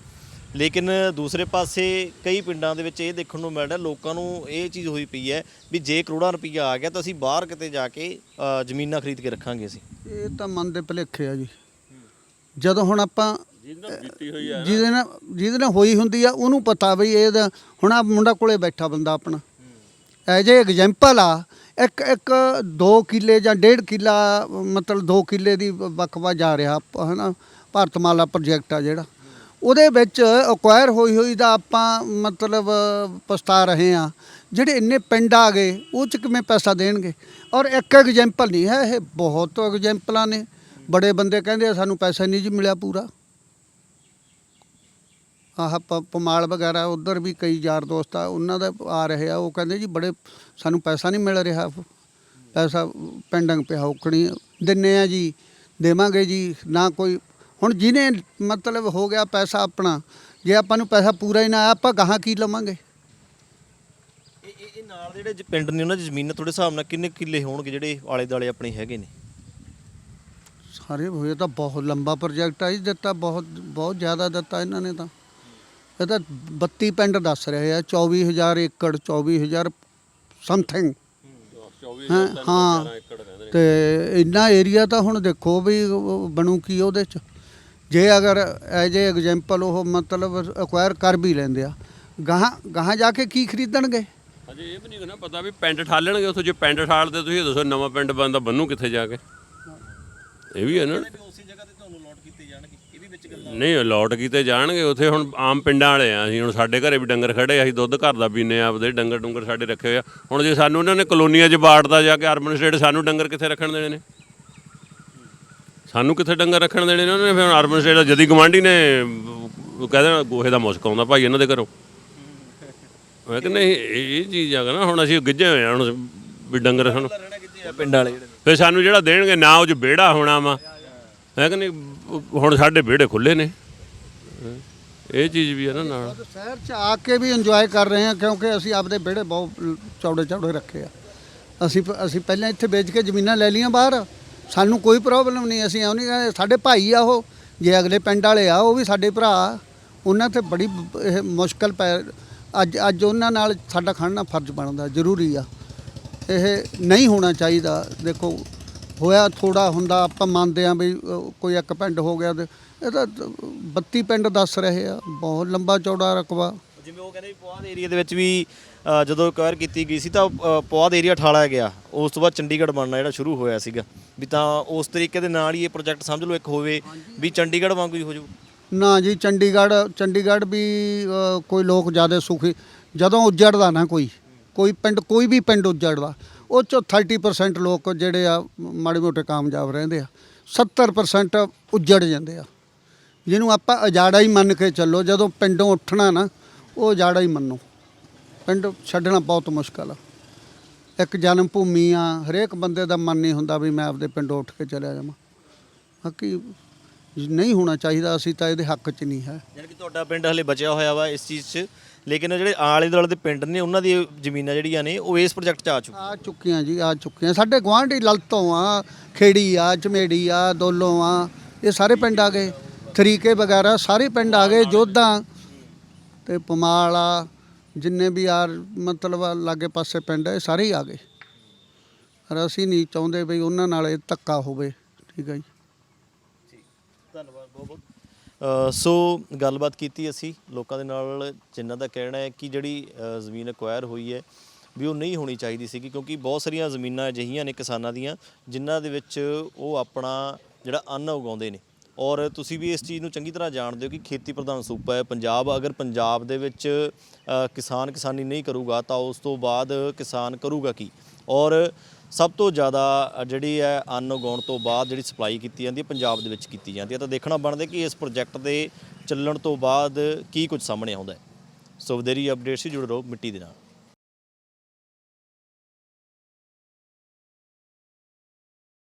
ਲੇਕਿਨ ਦੂਸਰੇ ਪਾਸੇ ਕਈ ਪਿੰਡਾਂ ਦੇ ਵਿੱਚ ਇਹ ਦੇਖਣ ਨੂੰ ਮਿਲ ਰਿਹਾ ਲੋਕਾਂ ਨੂੰ ਇਹ ਚੀਜ਼ ਹੋਈ ਪਈ ਹੈ ਵੀ ਜੇ ਕਰੋੜਾਂ ਰੁਪਈਆ ਆ ਗਿਆ ਤਾਂ ਅਸੀਂ ਬਾਹਰ ਕਿਤੇ ਜਾ ਕੇ ਅ, ਜ਼ਮੀਨਾਂ ਖਰੀਦ ਕੇ ਰੱਖਾਂਗੇ ਅਸੀਂ। ਇਹ ਤਾਂ ਮਨ ਦੇ ਭੁਲੇਖੇ ਆ ਜੀ। ਜਦੋਂ ਹੁਣ ਆਪਾਂ ਜਿਹਦੇ ਨਾਲ ਜਿਹਦੇ ਨਾਲ ਹੋਈ ਹੁੰਦੀ ਆ ਉਹਨੂੰ ਪਤਾ ਬਈ ਇਹਦਾ ਹੁਣ ਆ ਮੁੰਡਾ ਕੋਲੇ ਬੈਠਾ ਬੰਦਾ ਆਪਣਾ। ਐਜ ਏ ਐਗਜ਼ਾਮਪਲ ਆ ਇੱਕ ਇੱਕ 2 ਕਿੱਲੇ ਜਾਂ 1.5 ਕਿੱਲਾ ਮਤਲਬ 2 ਕਿੱਲੇ ਦੀ ਵੱਖ ਵੱਖ ਜਾ ਰਿਹਾ ਪ- ਹਨਾ ਭਾਰਤਮਾਲਾ ਪ੍ਰੋਜੈਕਟ ਆ ਜਿਹੜਾ। ਉਹਦੇ ਵਿੱਚ ਅਕਵਾਇਰ ਹੋਈ ਹੋਈ ਦਾ ਆਪਾਂ ਮਤਲਬ ਪਛਤਾ ਰਹੇ ਆ ਜਿਹੜੇ ਇੰਨੇ ਪਿੰਡ ਆ ਗਏ ਉਹ ਚ ਕਿਵੇਂ ਪੈਸਾ ਦੇਣਗੇ? ਔਰ ਇੱਕ ਐਗਜ਼ਾਮਪਲ ਨਹੀਂ ਹੈ ਇਹ ਬਹੁਤ ਐਗਜ਼ਾਮਪਲਾਂ ਨੇ। ਬੜੇ ਬੰਦੇ ਕਹਿੰਦੇ ਆ, ਸਾਨੂੰ ਪੈਸਾ ਨਹੀਂ ਜੀ ਮਿਲਿਆ ਪੂਰਾ। ਆਹ ਪਮਾਲ ਵਗੈਰਾ ਉਧਰ ਵੀ ਕਈ ਯਾਰ ਦੋਸਤ ਆ ਉਹਨਾਂ ਦਾ ਆ ਰਹੇ ਆ ਉਹ ਕਹਿੰਦੇ ਜੀ ਬੜੇ ਸਾਨੂੰ ਪੈਸਾ ਨਹੀਂ ਮਿਲ ਰਿਹਾ ਪੈਸਾ ਪੈਂਡਿੰਗ ਪਿਆ ਉਕਣੀ ਦਿੰਨੇ ਆ ਜੀ ਦੇਵਾਂਗੇ ਜੀ ਨਾ ਕੋਈ ਹੁਣ ਜਿਹਨੇ ਮਤਲਬ ਹੋ ਗਿਆ ਪੈਸਾ ਆਪਣਾ ਜੇ ਆਪਾਂ ਨੂੰ ਪੈਸਾ ਪੂਰਾ ਹੀ ਨਾ ਆਇਆ ਆਪਾਂ ਗਾਹਾਂ ਕੀ ਲਵਾਂਗੇ? ਇਹ ਨਾਲ ਜਿਹੜੇ ਪਿੰਡ ਨੇ ਉਹਨਾਂ ਦੀ ਜ਼ਮੀਨ ਤੁਹਾਡੇ ਹਿਸਾਬ ਨਾਲ ਕਿੰਨੇ ਕਿੱਲੇ ਹੋਣਗੇ ਜਿਹੜੇ ਆਲੇ ਦਾਲੇ ਆਪਣੇ ਹੈਗੇ ਨੇ? ਸਾਰੇ ਹੋਏ ਤਾਂ ਬਹੁਤ ਲੰਬਾ ਪ੍ਰੋਜੈਕਟ ਆ ਜੀ ਦਿੱਤਾ ਬਹੁਤ ਬਹੁਤ ਜ਼ਿਆਦਾ ਦਿੱਤਾ ਇਹਨਾਂ ਨੇ ਤਾਂ। ਇਹ ਤਾਂ 32 ਪਿੰਡ ਦੱਸ ਰਹੇ ਆ 24000 ਏਕੜ 24000 ਸਮਥਿੰਗ ਹਾਂ ਹਾਂ। ਤੇ ਇੰਨਾ ਏਰੀਆ ਤਾਂ ਹੁਣ ਦੇਖੋ ਵੀ ਬਣੂ ਕੀ ਉਹਦੇ ਚ। ਜੇ ਅਗਰ ਐਜ ਏ ਐਗਜ਼ਾਮਪਲ ਉਹ ਮਤਲਬ ਅਕਵਾਇਰ ਕਰ ਵੀ ਲੈਂਦੇ ਆ। ਗਾਹਾਂ ਗਾਹਾਂ ਜਾ ਕੇ ਕੀ ਖਰੀਦਣਗੇ? ਅਜੇ ਇਹ ਵੀ ਨਹੀਂ ਨਾ ਪਤਾ ਵੀ ਪਿੰਡ ਠਾਲਣਗੇ ਉੱਥੋਂ ਜੇ ਪਿੰਡ ਠਾਲਦੇ ਤੁਸੀਂ ਦੱਸੋ ਨਵਾਂ ਪਿੰਡ ਬੰਦਾ ਬੰਨੂ ਕਿੱਥੇ ਜਾ ਕੇ? ਇਹ ਵੀ ਹੈ ਨਾ ਉਸੇ ਜਗ੍ਹਾ ਤੇ ਤੁਹਾਨੂੰ ਲੋਟ ਕੀਤੇ ਜਾਣਗੇ ਇਹ ਵੀ ਵਿੱਚ ਨਹੀਂ ਅਲਾਟ ਕੀਤੇ ਜਾਣਗੇ। ਉੱਥੇ ਹੁਣ ਆਮ ਪਿੰਡਾਂ ਵਾਲੇ ਆ। ਅਸੀਂ ਹੁਣ ਸਾਡੇ ਘਰੇ ਵੀ ਡੰਗਰ ਖੜੇ ਆ, ਅਸੀਂ ਦੁੱਧ ਘਰ ਦਾ ਪੀਨੇ ਆ ਆਪਦੇ ਡੰਗਰ ਡੁੰਗਰ ਸਾਡੇ ਰੱਖੇ ਹੋਏ ਆ। ਹੁਣ ਜੇ ਸਾਨੂੰ ਉਹਨਾਂ ਨੇ ਕਲੋਨੀਆਂ 'ਚ ਬਾੜਦਾ ਜਾ ਕੇ ਅਰਬਨ ਸਟੇਟ ਸਾਨੂੰ ਡੰਗਰ ਕਿੱਥੇ ਰੱਖਣ ਦੇਣੇ ਨੇ? ਸਾਨੂੰ ਕਿੱਥੇ ਡੰਗਰ ਰੱਖਣ ਦੇਣੇ ਨੇ ਉਹਨਾਂ ਨੇ? ਫਿਰ ਅਰਬਨ ਸਟੇਟ ਜਦੀ ਗਵਾਂਢੀ ਨੇ ਉਹ ਕਹਿੰਦੇ ਨਾ ਗੋਹੇ ਦਾ ਮੁਸਕ ਆਉਂਦਾ ਭਾਈ ਇਹਨਾਂ ਦੇ ਘਰੋਂ। ਮੈਂ ਕਹਿੰਦਾ ਨਹੀਂ ਇਹ ਚੀਜ਼ ਆ ਨਾ ਹੁਣ ਅਸੀਂ ਗਿੱਜੇ ਹੋਏ ਆ ਹੁਣ ਵੀ ਡੰਗਰ ਸਾਨੂੰ ਪਿੰਡ ਵਾਲੇ ਫਿਰ ਸਾਨੂੰ ਜਿਹੜਾ ਦੇਣਗੇ ਨਾ ਉਹ 'ਚ ਹੋਣਾ ਵਾ। ਮੈਂ ਕਹਿੰਦਾ ਹੁਣ ਸਾਡੇ ਵਿਹੜੇ ਖੁੱਲੇ ਨੇ। ਇਹ ਚੀਜ਼ ਵੀ ਹੈ ਨਾ ਨਾਲ। ਸ਼ਹਿਰ 'ਚ ਆ ਕੇ ਵੀ ਇੰਜੋਏ ਕਰ ਰਹੇ ਹਾਂ ਕਿਉਂਕਿ ਅਸੀਂ ਆਪਦੇ ਵਿਹੜੇ ਬਹੁਤ ਚੌੜੇ ਚੌੜੇ ਰੱਖੇ ਆ। ਅਸੀਂ ਅਸੀਂ ਪਹਿਲਾਂ ਇੱਥੇ ਵੇਚ ਕੇ ਜ਼ਮੀਨਾਂ ਲੈ ਲਈਆਂ ਬਾਹਰ। ਸਾਨੂੰ ਕੋਈ ਪ੍ਰੋਬਲਮ ਨਹੀਂ। ਅਸੀਂ ਆਉਂ ਨਹੀਂ ਸਾਡੇ ਭਾਈ ਆ ਉਹ, ਜੇ ਅਗਲੇ ਪਿੰਡ ਵਾਲੇ ਆ, ਉਹ ਵੀ ਸਾਡੇ ਭਰਾ ਉਹਨਾਂ ਤੇ ਬੜੀ ਇਹ ਮੁਸ਼ਕਲ ਪੈ, ਅੱਜ ਅੱਜ ਉਹਨਾਂ ਨਾਲ ਸਾਡਾ ਖੜਨਾ ਫਰਜ਼ ਬਣਦਾ, ਜ਼ਰੂਰੀ ਆ। ਇਹ ਨਹੀਂ ਹੋਣਾ ਚਾਹੀਦਾ। ਦੇਖੋ ਹੋਇਆ ਥੋੜਾ ਹੁੰਦਾ ਆਪਾਂ ਮੰਨਦੇ ਆ ਵੀ ਕੋਈ ਇੱਕ ਪਿੰਡ ਹੋ ਗਿਆ ਤੇ ਇਹ ਤਾਂ 32 ਪਿੰਡ ਦੱਸ ਰਹੇ ਆ ਬਹੁਤ ਲੰਬਾ ਚੌੜਾ ਰਕਬਾ। ਜਿਵੇਂ ਉਹ ਕਹਿੰਦੇ ਵੀ ਪੁਆਧ ਏਰੀਆ ਦੇ ਵਿੱਚ ਵੀ ਅ, ਜਦੋਂ ਕਵਰ ਕੀਤੀ ਗਈ ਸੀ ਤਾਂ ਅ, ਪੁਆਧ ਏਰੀਆ ਠਾਲਾ ਗਿਆ। ਉਸ ਤੋਂ ਬਾਅਦ ਚੰਡੀਗੜ੍ਹ ਬਣਨਾ ਜਿਹੜਾ ਸ਼ੁਰੂ ਹੋਇਆ ਸੀਗਾ। ਵੀ ਤਾਂ ਉਸ ਤਰੀਕੇ ਦੇ ਨਾਲ ਹੀ ਇਹ ਪ੍ਰੋਜੈਕਟ ਸਮਝ ਲਓ ਇੱਕ ਹੋਵੇ ਵੀ ਚੰਡੀਗੜ੍ਹ ਵਾਂਗੂ ਹੀ ਹੋ ਜਾਊ ਨਾ ਜੀ ਚੰਡੀਗੜ੍ਹ ਚੰਡੀਗੜ੍ਹ ਵੀ ਅ, ਕੋਈ ਲੋਕ ਜ਼ਿਆਦਾ ਸੁਖੀ ਜਦੋਂ ਉੱਜੜਦਾ ਨਾ ਕੋਈ ਕੋਈ ਪਿੰਡ ਕੋਈ ਵੀ ਪਿੰਡ ਉੱਜੜਦਾ। ਉਹ ਚੋਂ 30% ਲੋਕ ਜਿਹੜੇ ਆ, ਮਾੜੇ ਮੋਟੇ ਕਾਮਯਾਬ ਰਹਿੰਦੇ ਆ। 70% ਉੱਜੜ ਜਾਂਦੇ ਆ। ਜਿਹਨੂੰ ਆਪਾਂ ਉਜਾੜਾ ਹੀ ਮੰਨ ਕੇ ਚੱਲੋ, ਜਦੋਂ ਪਿੰਡੋਂ ਉੱਠਣਾ ਨਾ, ਉਹ ਉਜਾੜਾ ਹੀ ਮੰਨੋ। ਪਿੰਡ ਛੱਡਣਾ ਬਹੁਤ ਮੁਸ਼ਕਲ ਆ। ਇੱਕ ਜਨਮ ਭੂਮੀ ਆ, ਹਰੇਕ ਬੰਦੇ ਦਾ ਮਨ ਨਹੀਂ ਹੁੰਦਾ ਵੀ ਮੈਂ ਆਪਦੇ ਪਿੰਡੋਂ ਉੱਠ ਕੇ ਚਲਿਆ ਜਾਵਾਂ। ਬਾਕੀ ਨਹੀਂ ਹੋਣਾ ਚਾਹੀਦਾ ਅਸੀਂ ਤਾਂ ਇਹਦੇ ਹੱਕ 'ਚ ਨਹੀਂ ਹੈ। ਯਾਨੀ ਕਿ ਤੁਹਾਡਾ ਪਿੰਡ ਹਲੇ ਬਚਿਆ ਹੋਇਆ ਵਾ ਇਸ ਚੀਜ਼ 'ਚ ਲੇਕਿਨ ਜਿਹੜੇ ਆਲੇ ਦੁਆਲੇ ਦੇ ਪਿੰਡ ਨੇ ਉਹਨਾਂ ਦੀ ਜ਼ਮੀਨਾਂ ਜਿਹੜੀਆਂ ਨੇ ਉਹ ਇਸ ਪ੍ਰੋਜੈਕਟ 'ਚ ਆ ਚੁੱਕੀਆਂ। ਆ ਚੁੱਕੀਆਂ ਜੀ ਆ ਚੁੱਕੀਆਂ। ਸਾਡੇ ਗੁਆਂਢੀ ਲਲਤੋਂ ਆ ਖੇੜੀ ਆ ਚਮੇੜੀ ਆ ਦੋਲੋਂ ਆ ਇਹ ਸਾਰੇ ਪਿੰਡ ਆ ਗਏ। ਤਰੀਕੇ ਵਗੈਰਾ ਸਾਰੇ ਪਿੰਡ ਆ ਗਏ ਜੋਧਾ ਤੇ ਪਮਾਲ ਆ ਜਿੰਨੇ ਵੀ ਆ ਮਤਲਬ ਲਾਗੇ ਪਾਸੇ ਪਿੰਡ ਆ ਇਹ ਸਾਰੇ ਹੀ ਆ ਗਏ। ਪਰ ਅਸੀਂ ਨਹੀਂ ਚਾਹੁੰਦੇ ਵੀ ਉਹਨਾਂ ਨਾਲ ਇਹ ਧੱਕਾ ਹੋਵੇ ਠੀਕ ਹੈ ਜੀ। ਸੋ ਗੱਲਬਾਤ ਕੀਤੀ ਅਸੀਂ ਲੋਕਾਂ ਦੇ ਨਾਲ, ਜਿਨ੍ਹਾਂ ਦਾ ਕਹਿਣਾ ਹੈ ਕਿ ਜਿਹੜੀ ਜ਼ਮੀਨ ਅਕਵਾਇਰ ਹੋਈ ਹੈ, ਵੀ ਉਹ ਨਹੀਂ ਹੋਣੀ ਚਾਹੀਦੀ ਸੀਗੀ, ਕਿਉਂਕਿ ਬਹੁਤ ਸਾਰੀਆਂ ਜ਼ਮੀਨਾਂ ਅਜਿਹੀਆਂ ਨੇ ਕਿਸਾਨਾਂ ਦੀਆਂ, ਜਿਨ੍ਹਾਂ ਦੇ ਵਿੱਚ ਉਹ ਆਪਣਾ ਜਿਹੜਾ ਅੰਨ ਉਗਾਉਂਦੇ ਨੇ। ਔਰ ਤੁਸੀਂ ਵੀ ਇਸ ਚੀਜ਼ ਨੂੰ ਚੰਗੀ ਤਰ੍ਹਾਂ ਜਾਣਦੇ ਹੋ ਕਿ ਖੇਤੀ ਪ੍ਰਧਾਨ ਸੂਬਾ ਹੈ, ਪੰਜਾਬ ਅਗਰ ਪੰਜਾਬ ਦੇ ਵਿੱਚ ਕਿਸਾਨ ਕਿਸਾਨੀ ਨਹੀਂ ਕਰੂਗਾ, ਤਾਂ ਉਸ ਤੋਂ ਬਾਅਦ ਕਿਸਾਨ ਕਰੂਗਾ ਕੀ? ਔਰ ਸਭ ਤੋਂ ਜ਼ਿਆਦਾ ਜਿਹੜੀ ਹੈ ਅੰਨ ਉਗਾਉਣ ਤੋਂ ਬਾਅਦ ਜਿਹੜੀ ਸਪਲਾਈ ਕੀਤੀ ਜਾਂਦੀ ਹੈ, ਪੰਜਾਬ ਦੇ ਵਿੱਚ ਕੀਤੀ ਜਾਂਦੀ ਹੈ। ਤਾਂ ਦੇਖਣਾ ਬਣਦਾ ਕਿ ਇਸ ਪ੍ਰੋਜੈਕਟ ਦੇ ਚੱਲਣ ਤੋਂ ਬਾਅਦ ਕੀ ਕੁਝ ਸਾਹਮਣੇ ਆਉਂਦਾ ਹੈ। ਸੋ ਵਧੇਰੀ ਅਪਡੇਟ ਸੀ, ਜੁੜੇ ਰਹੋ ਮਿੱਟੀ ਦੇ ਨਾਲ।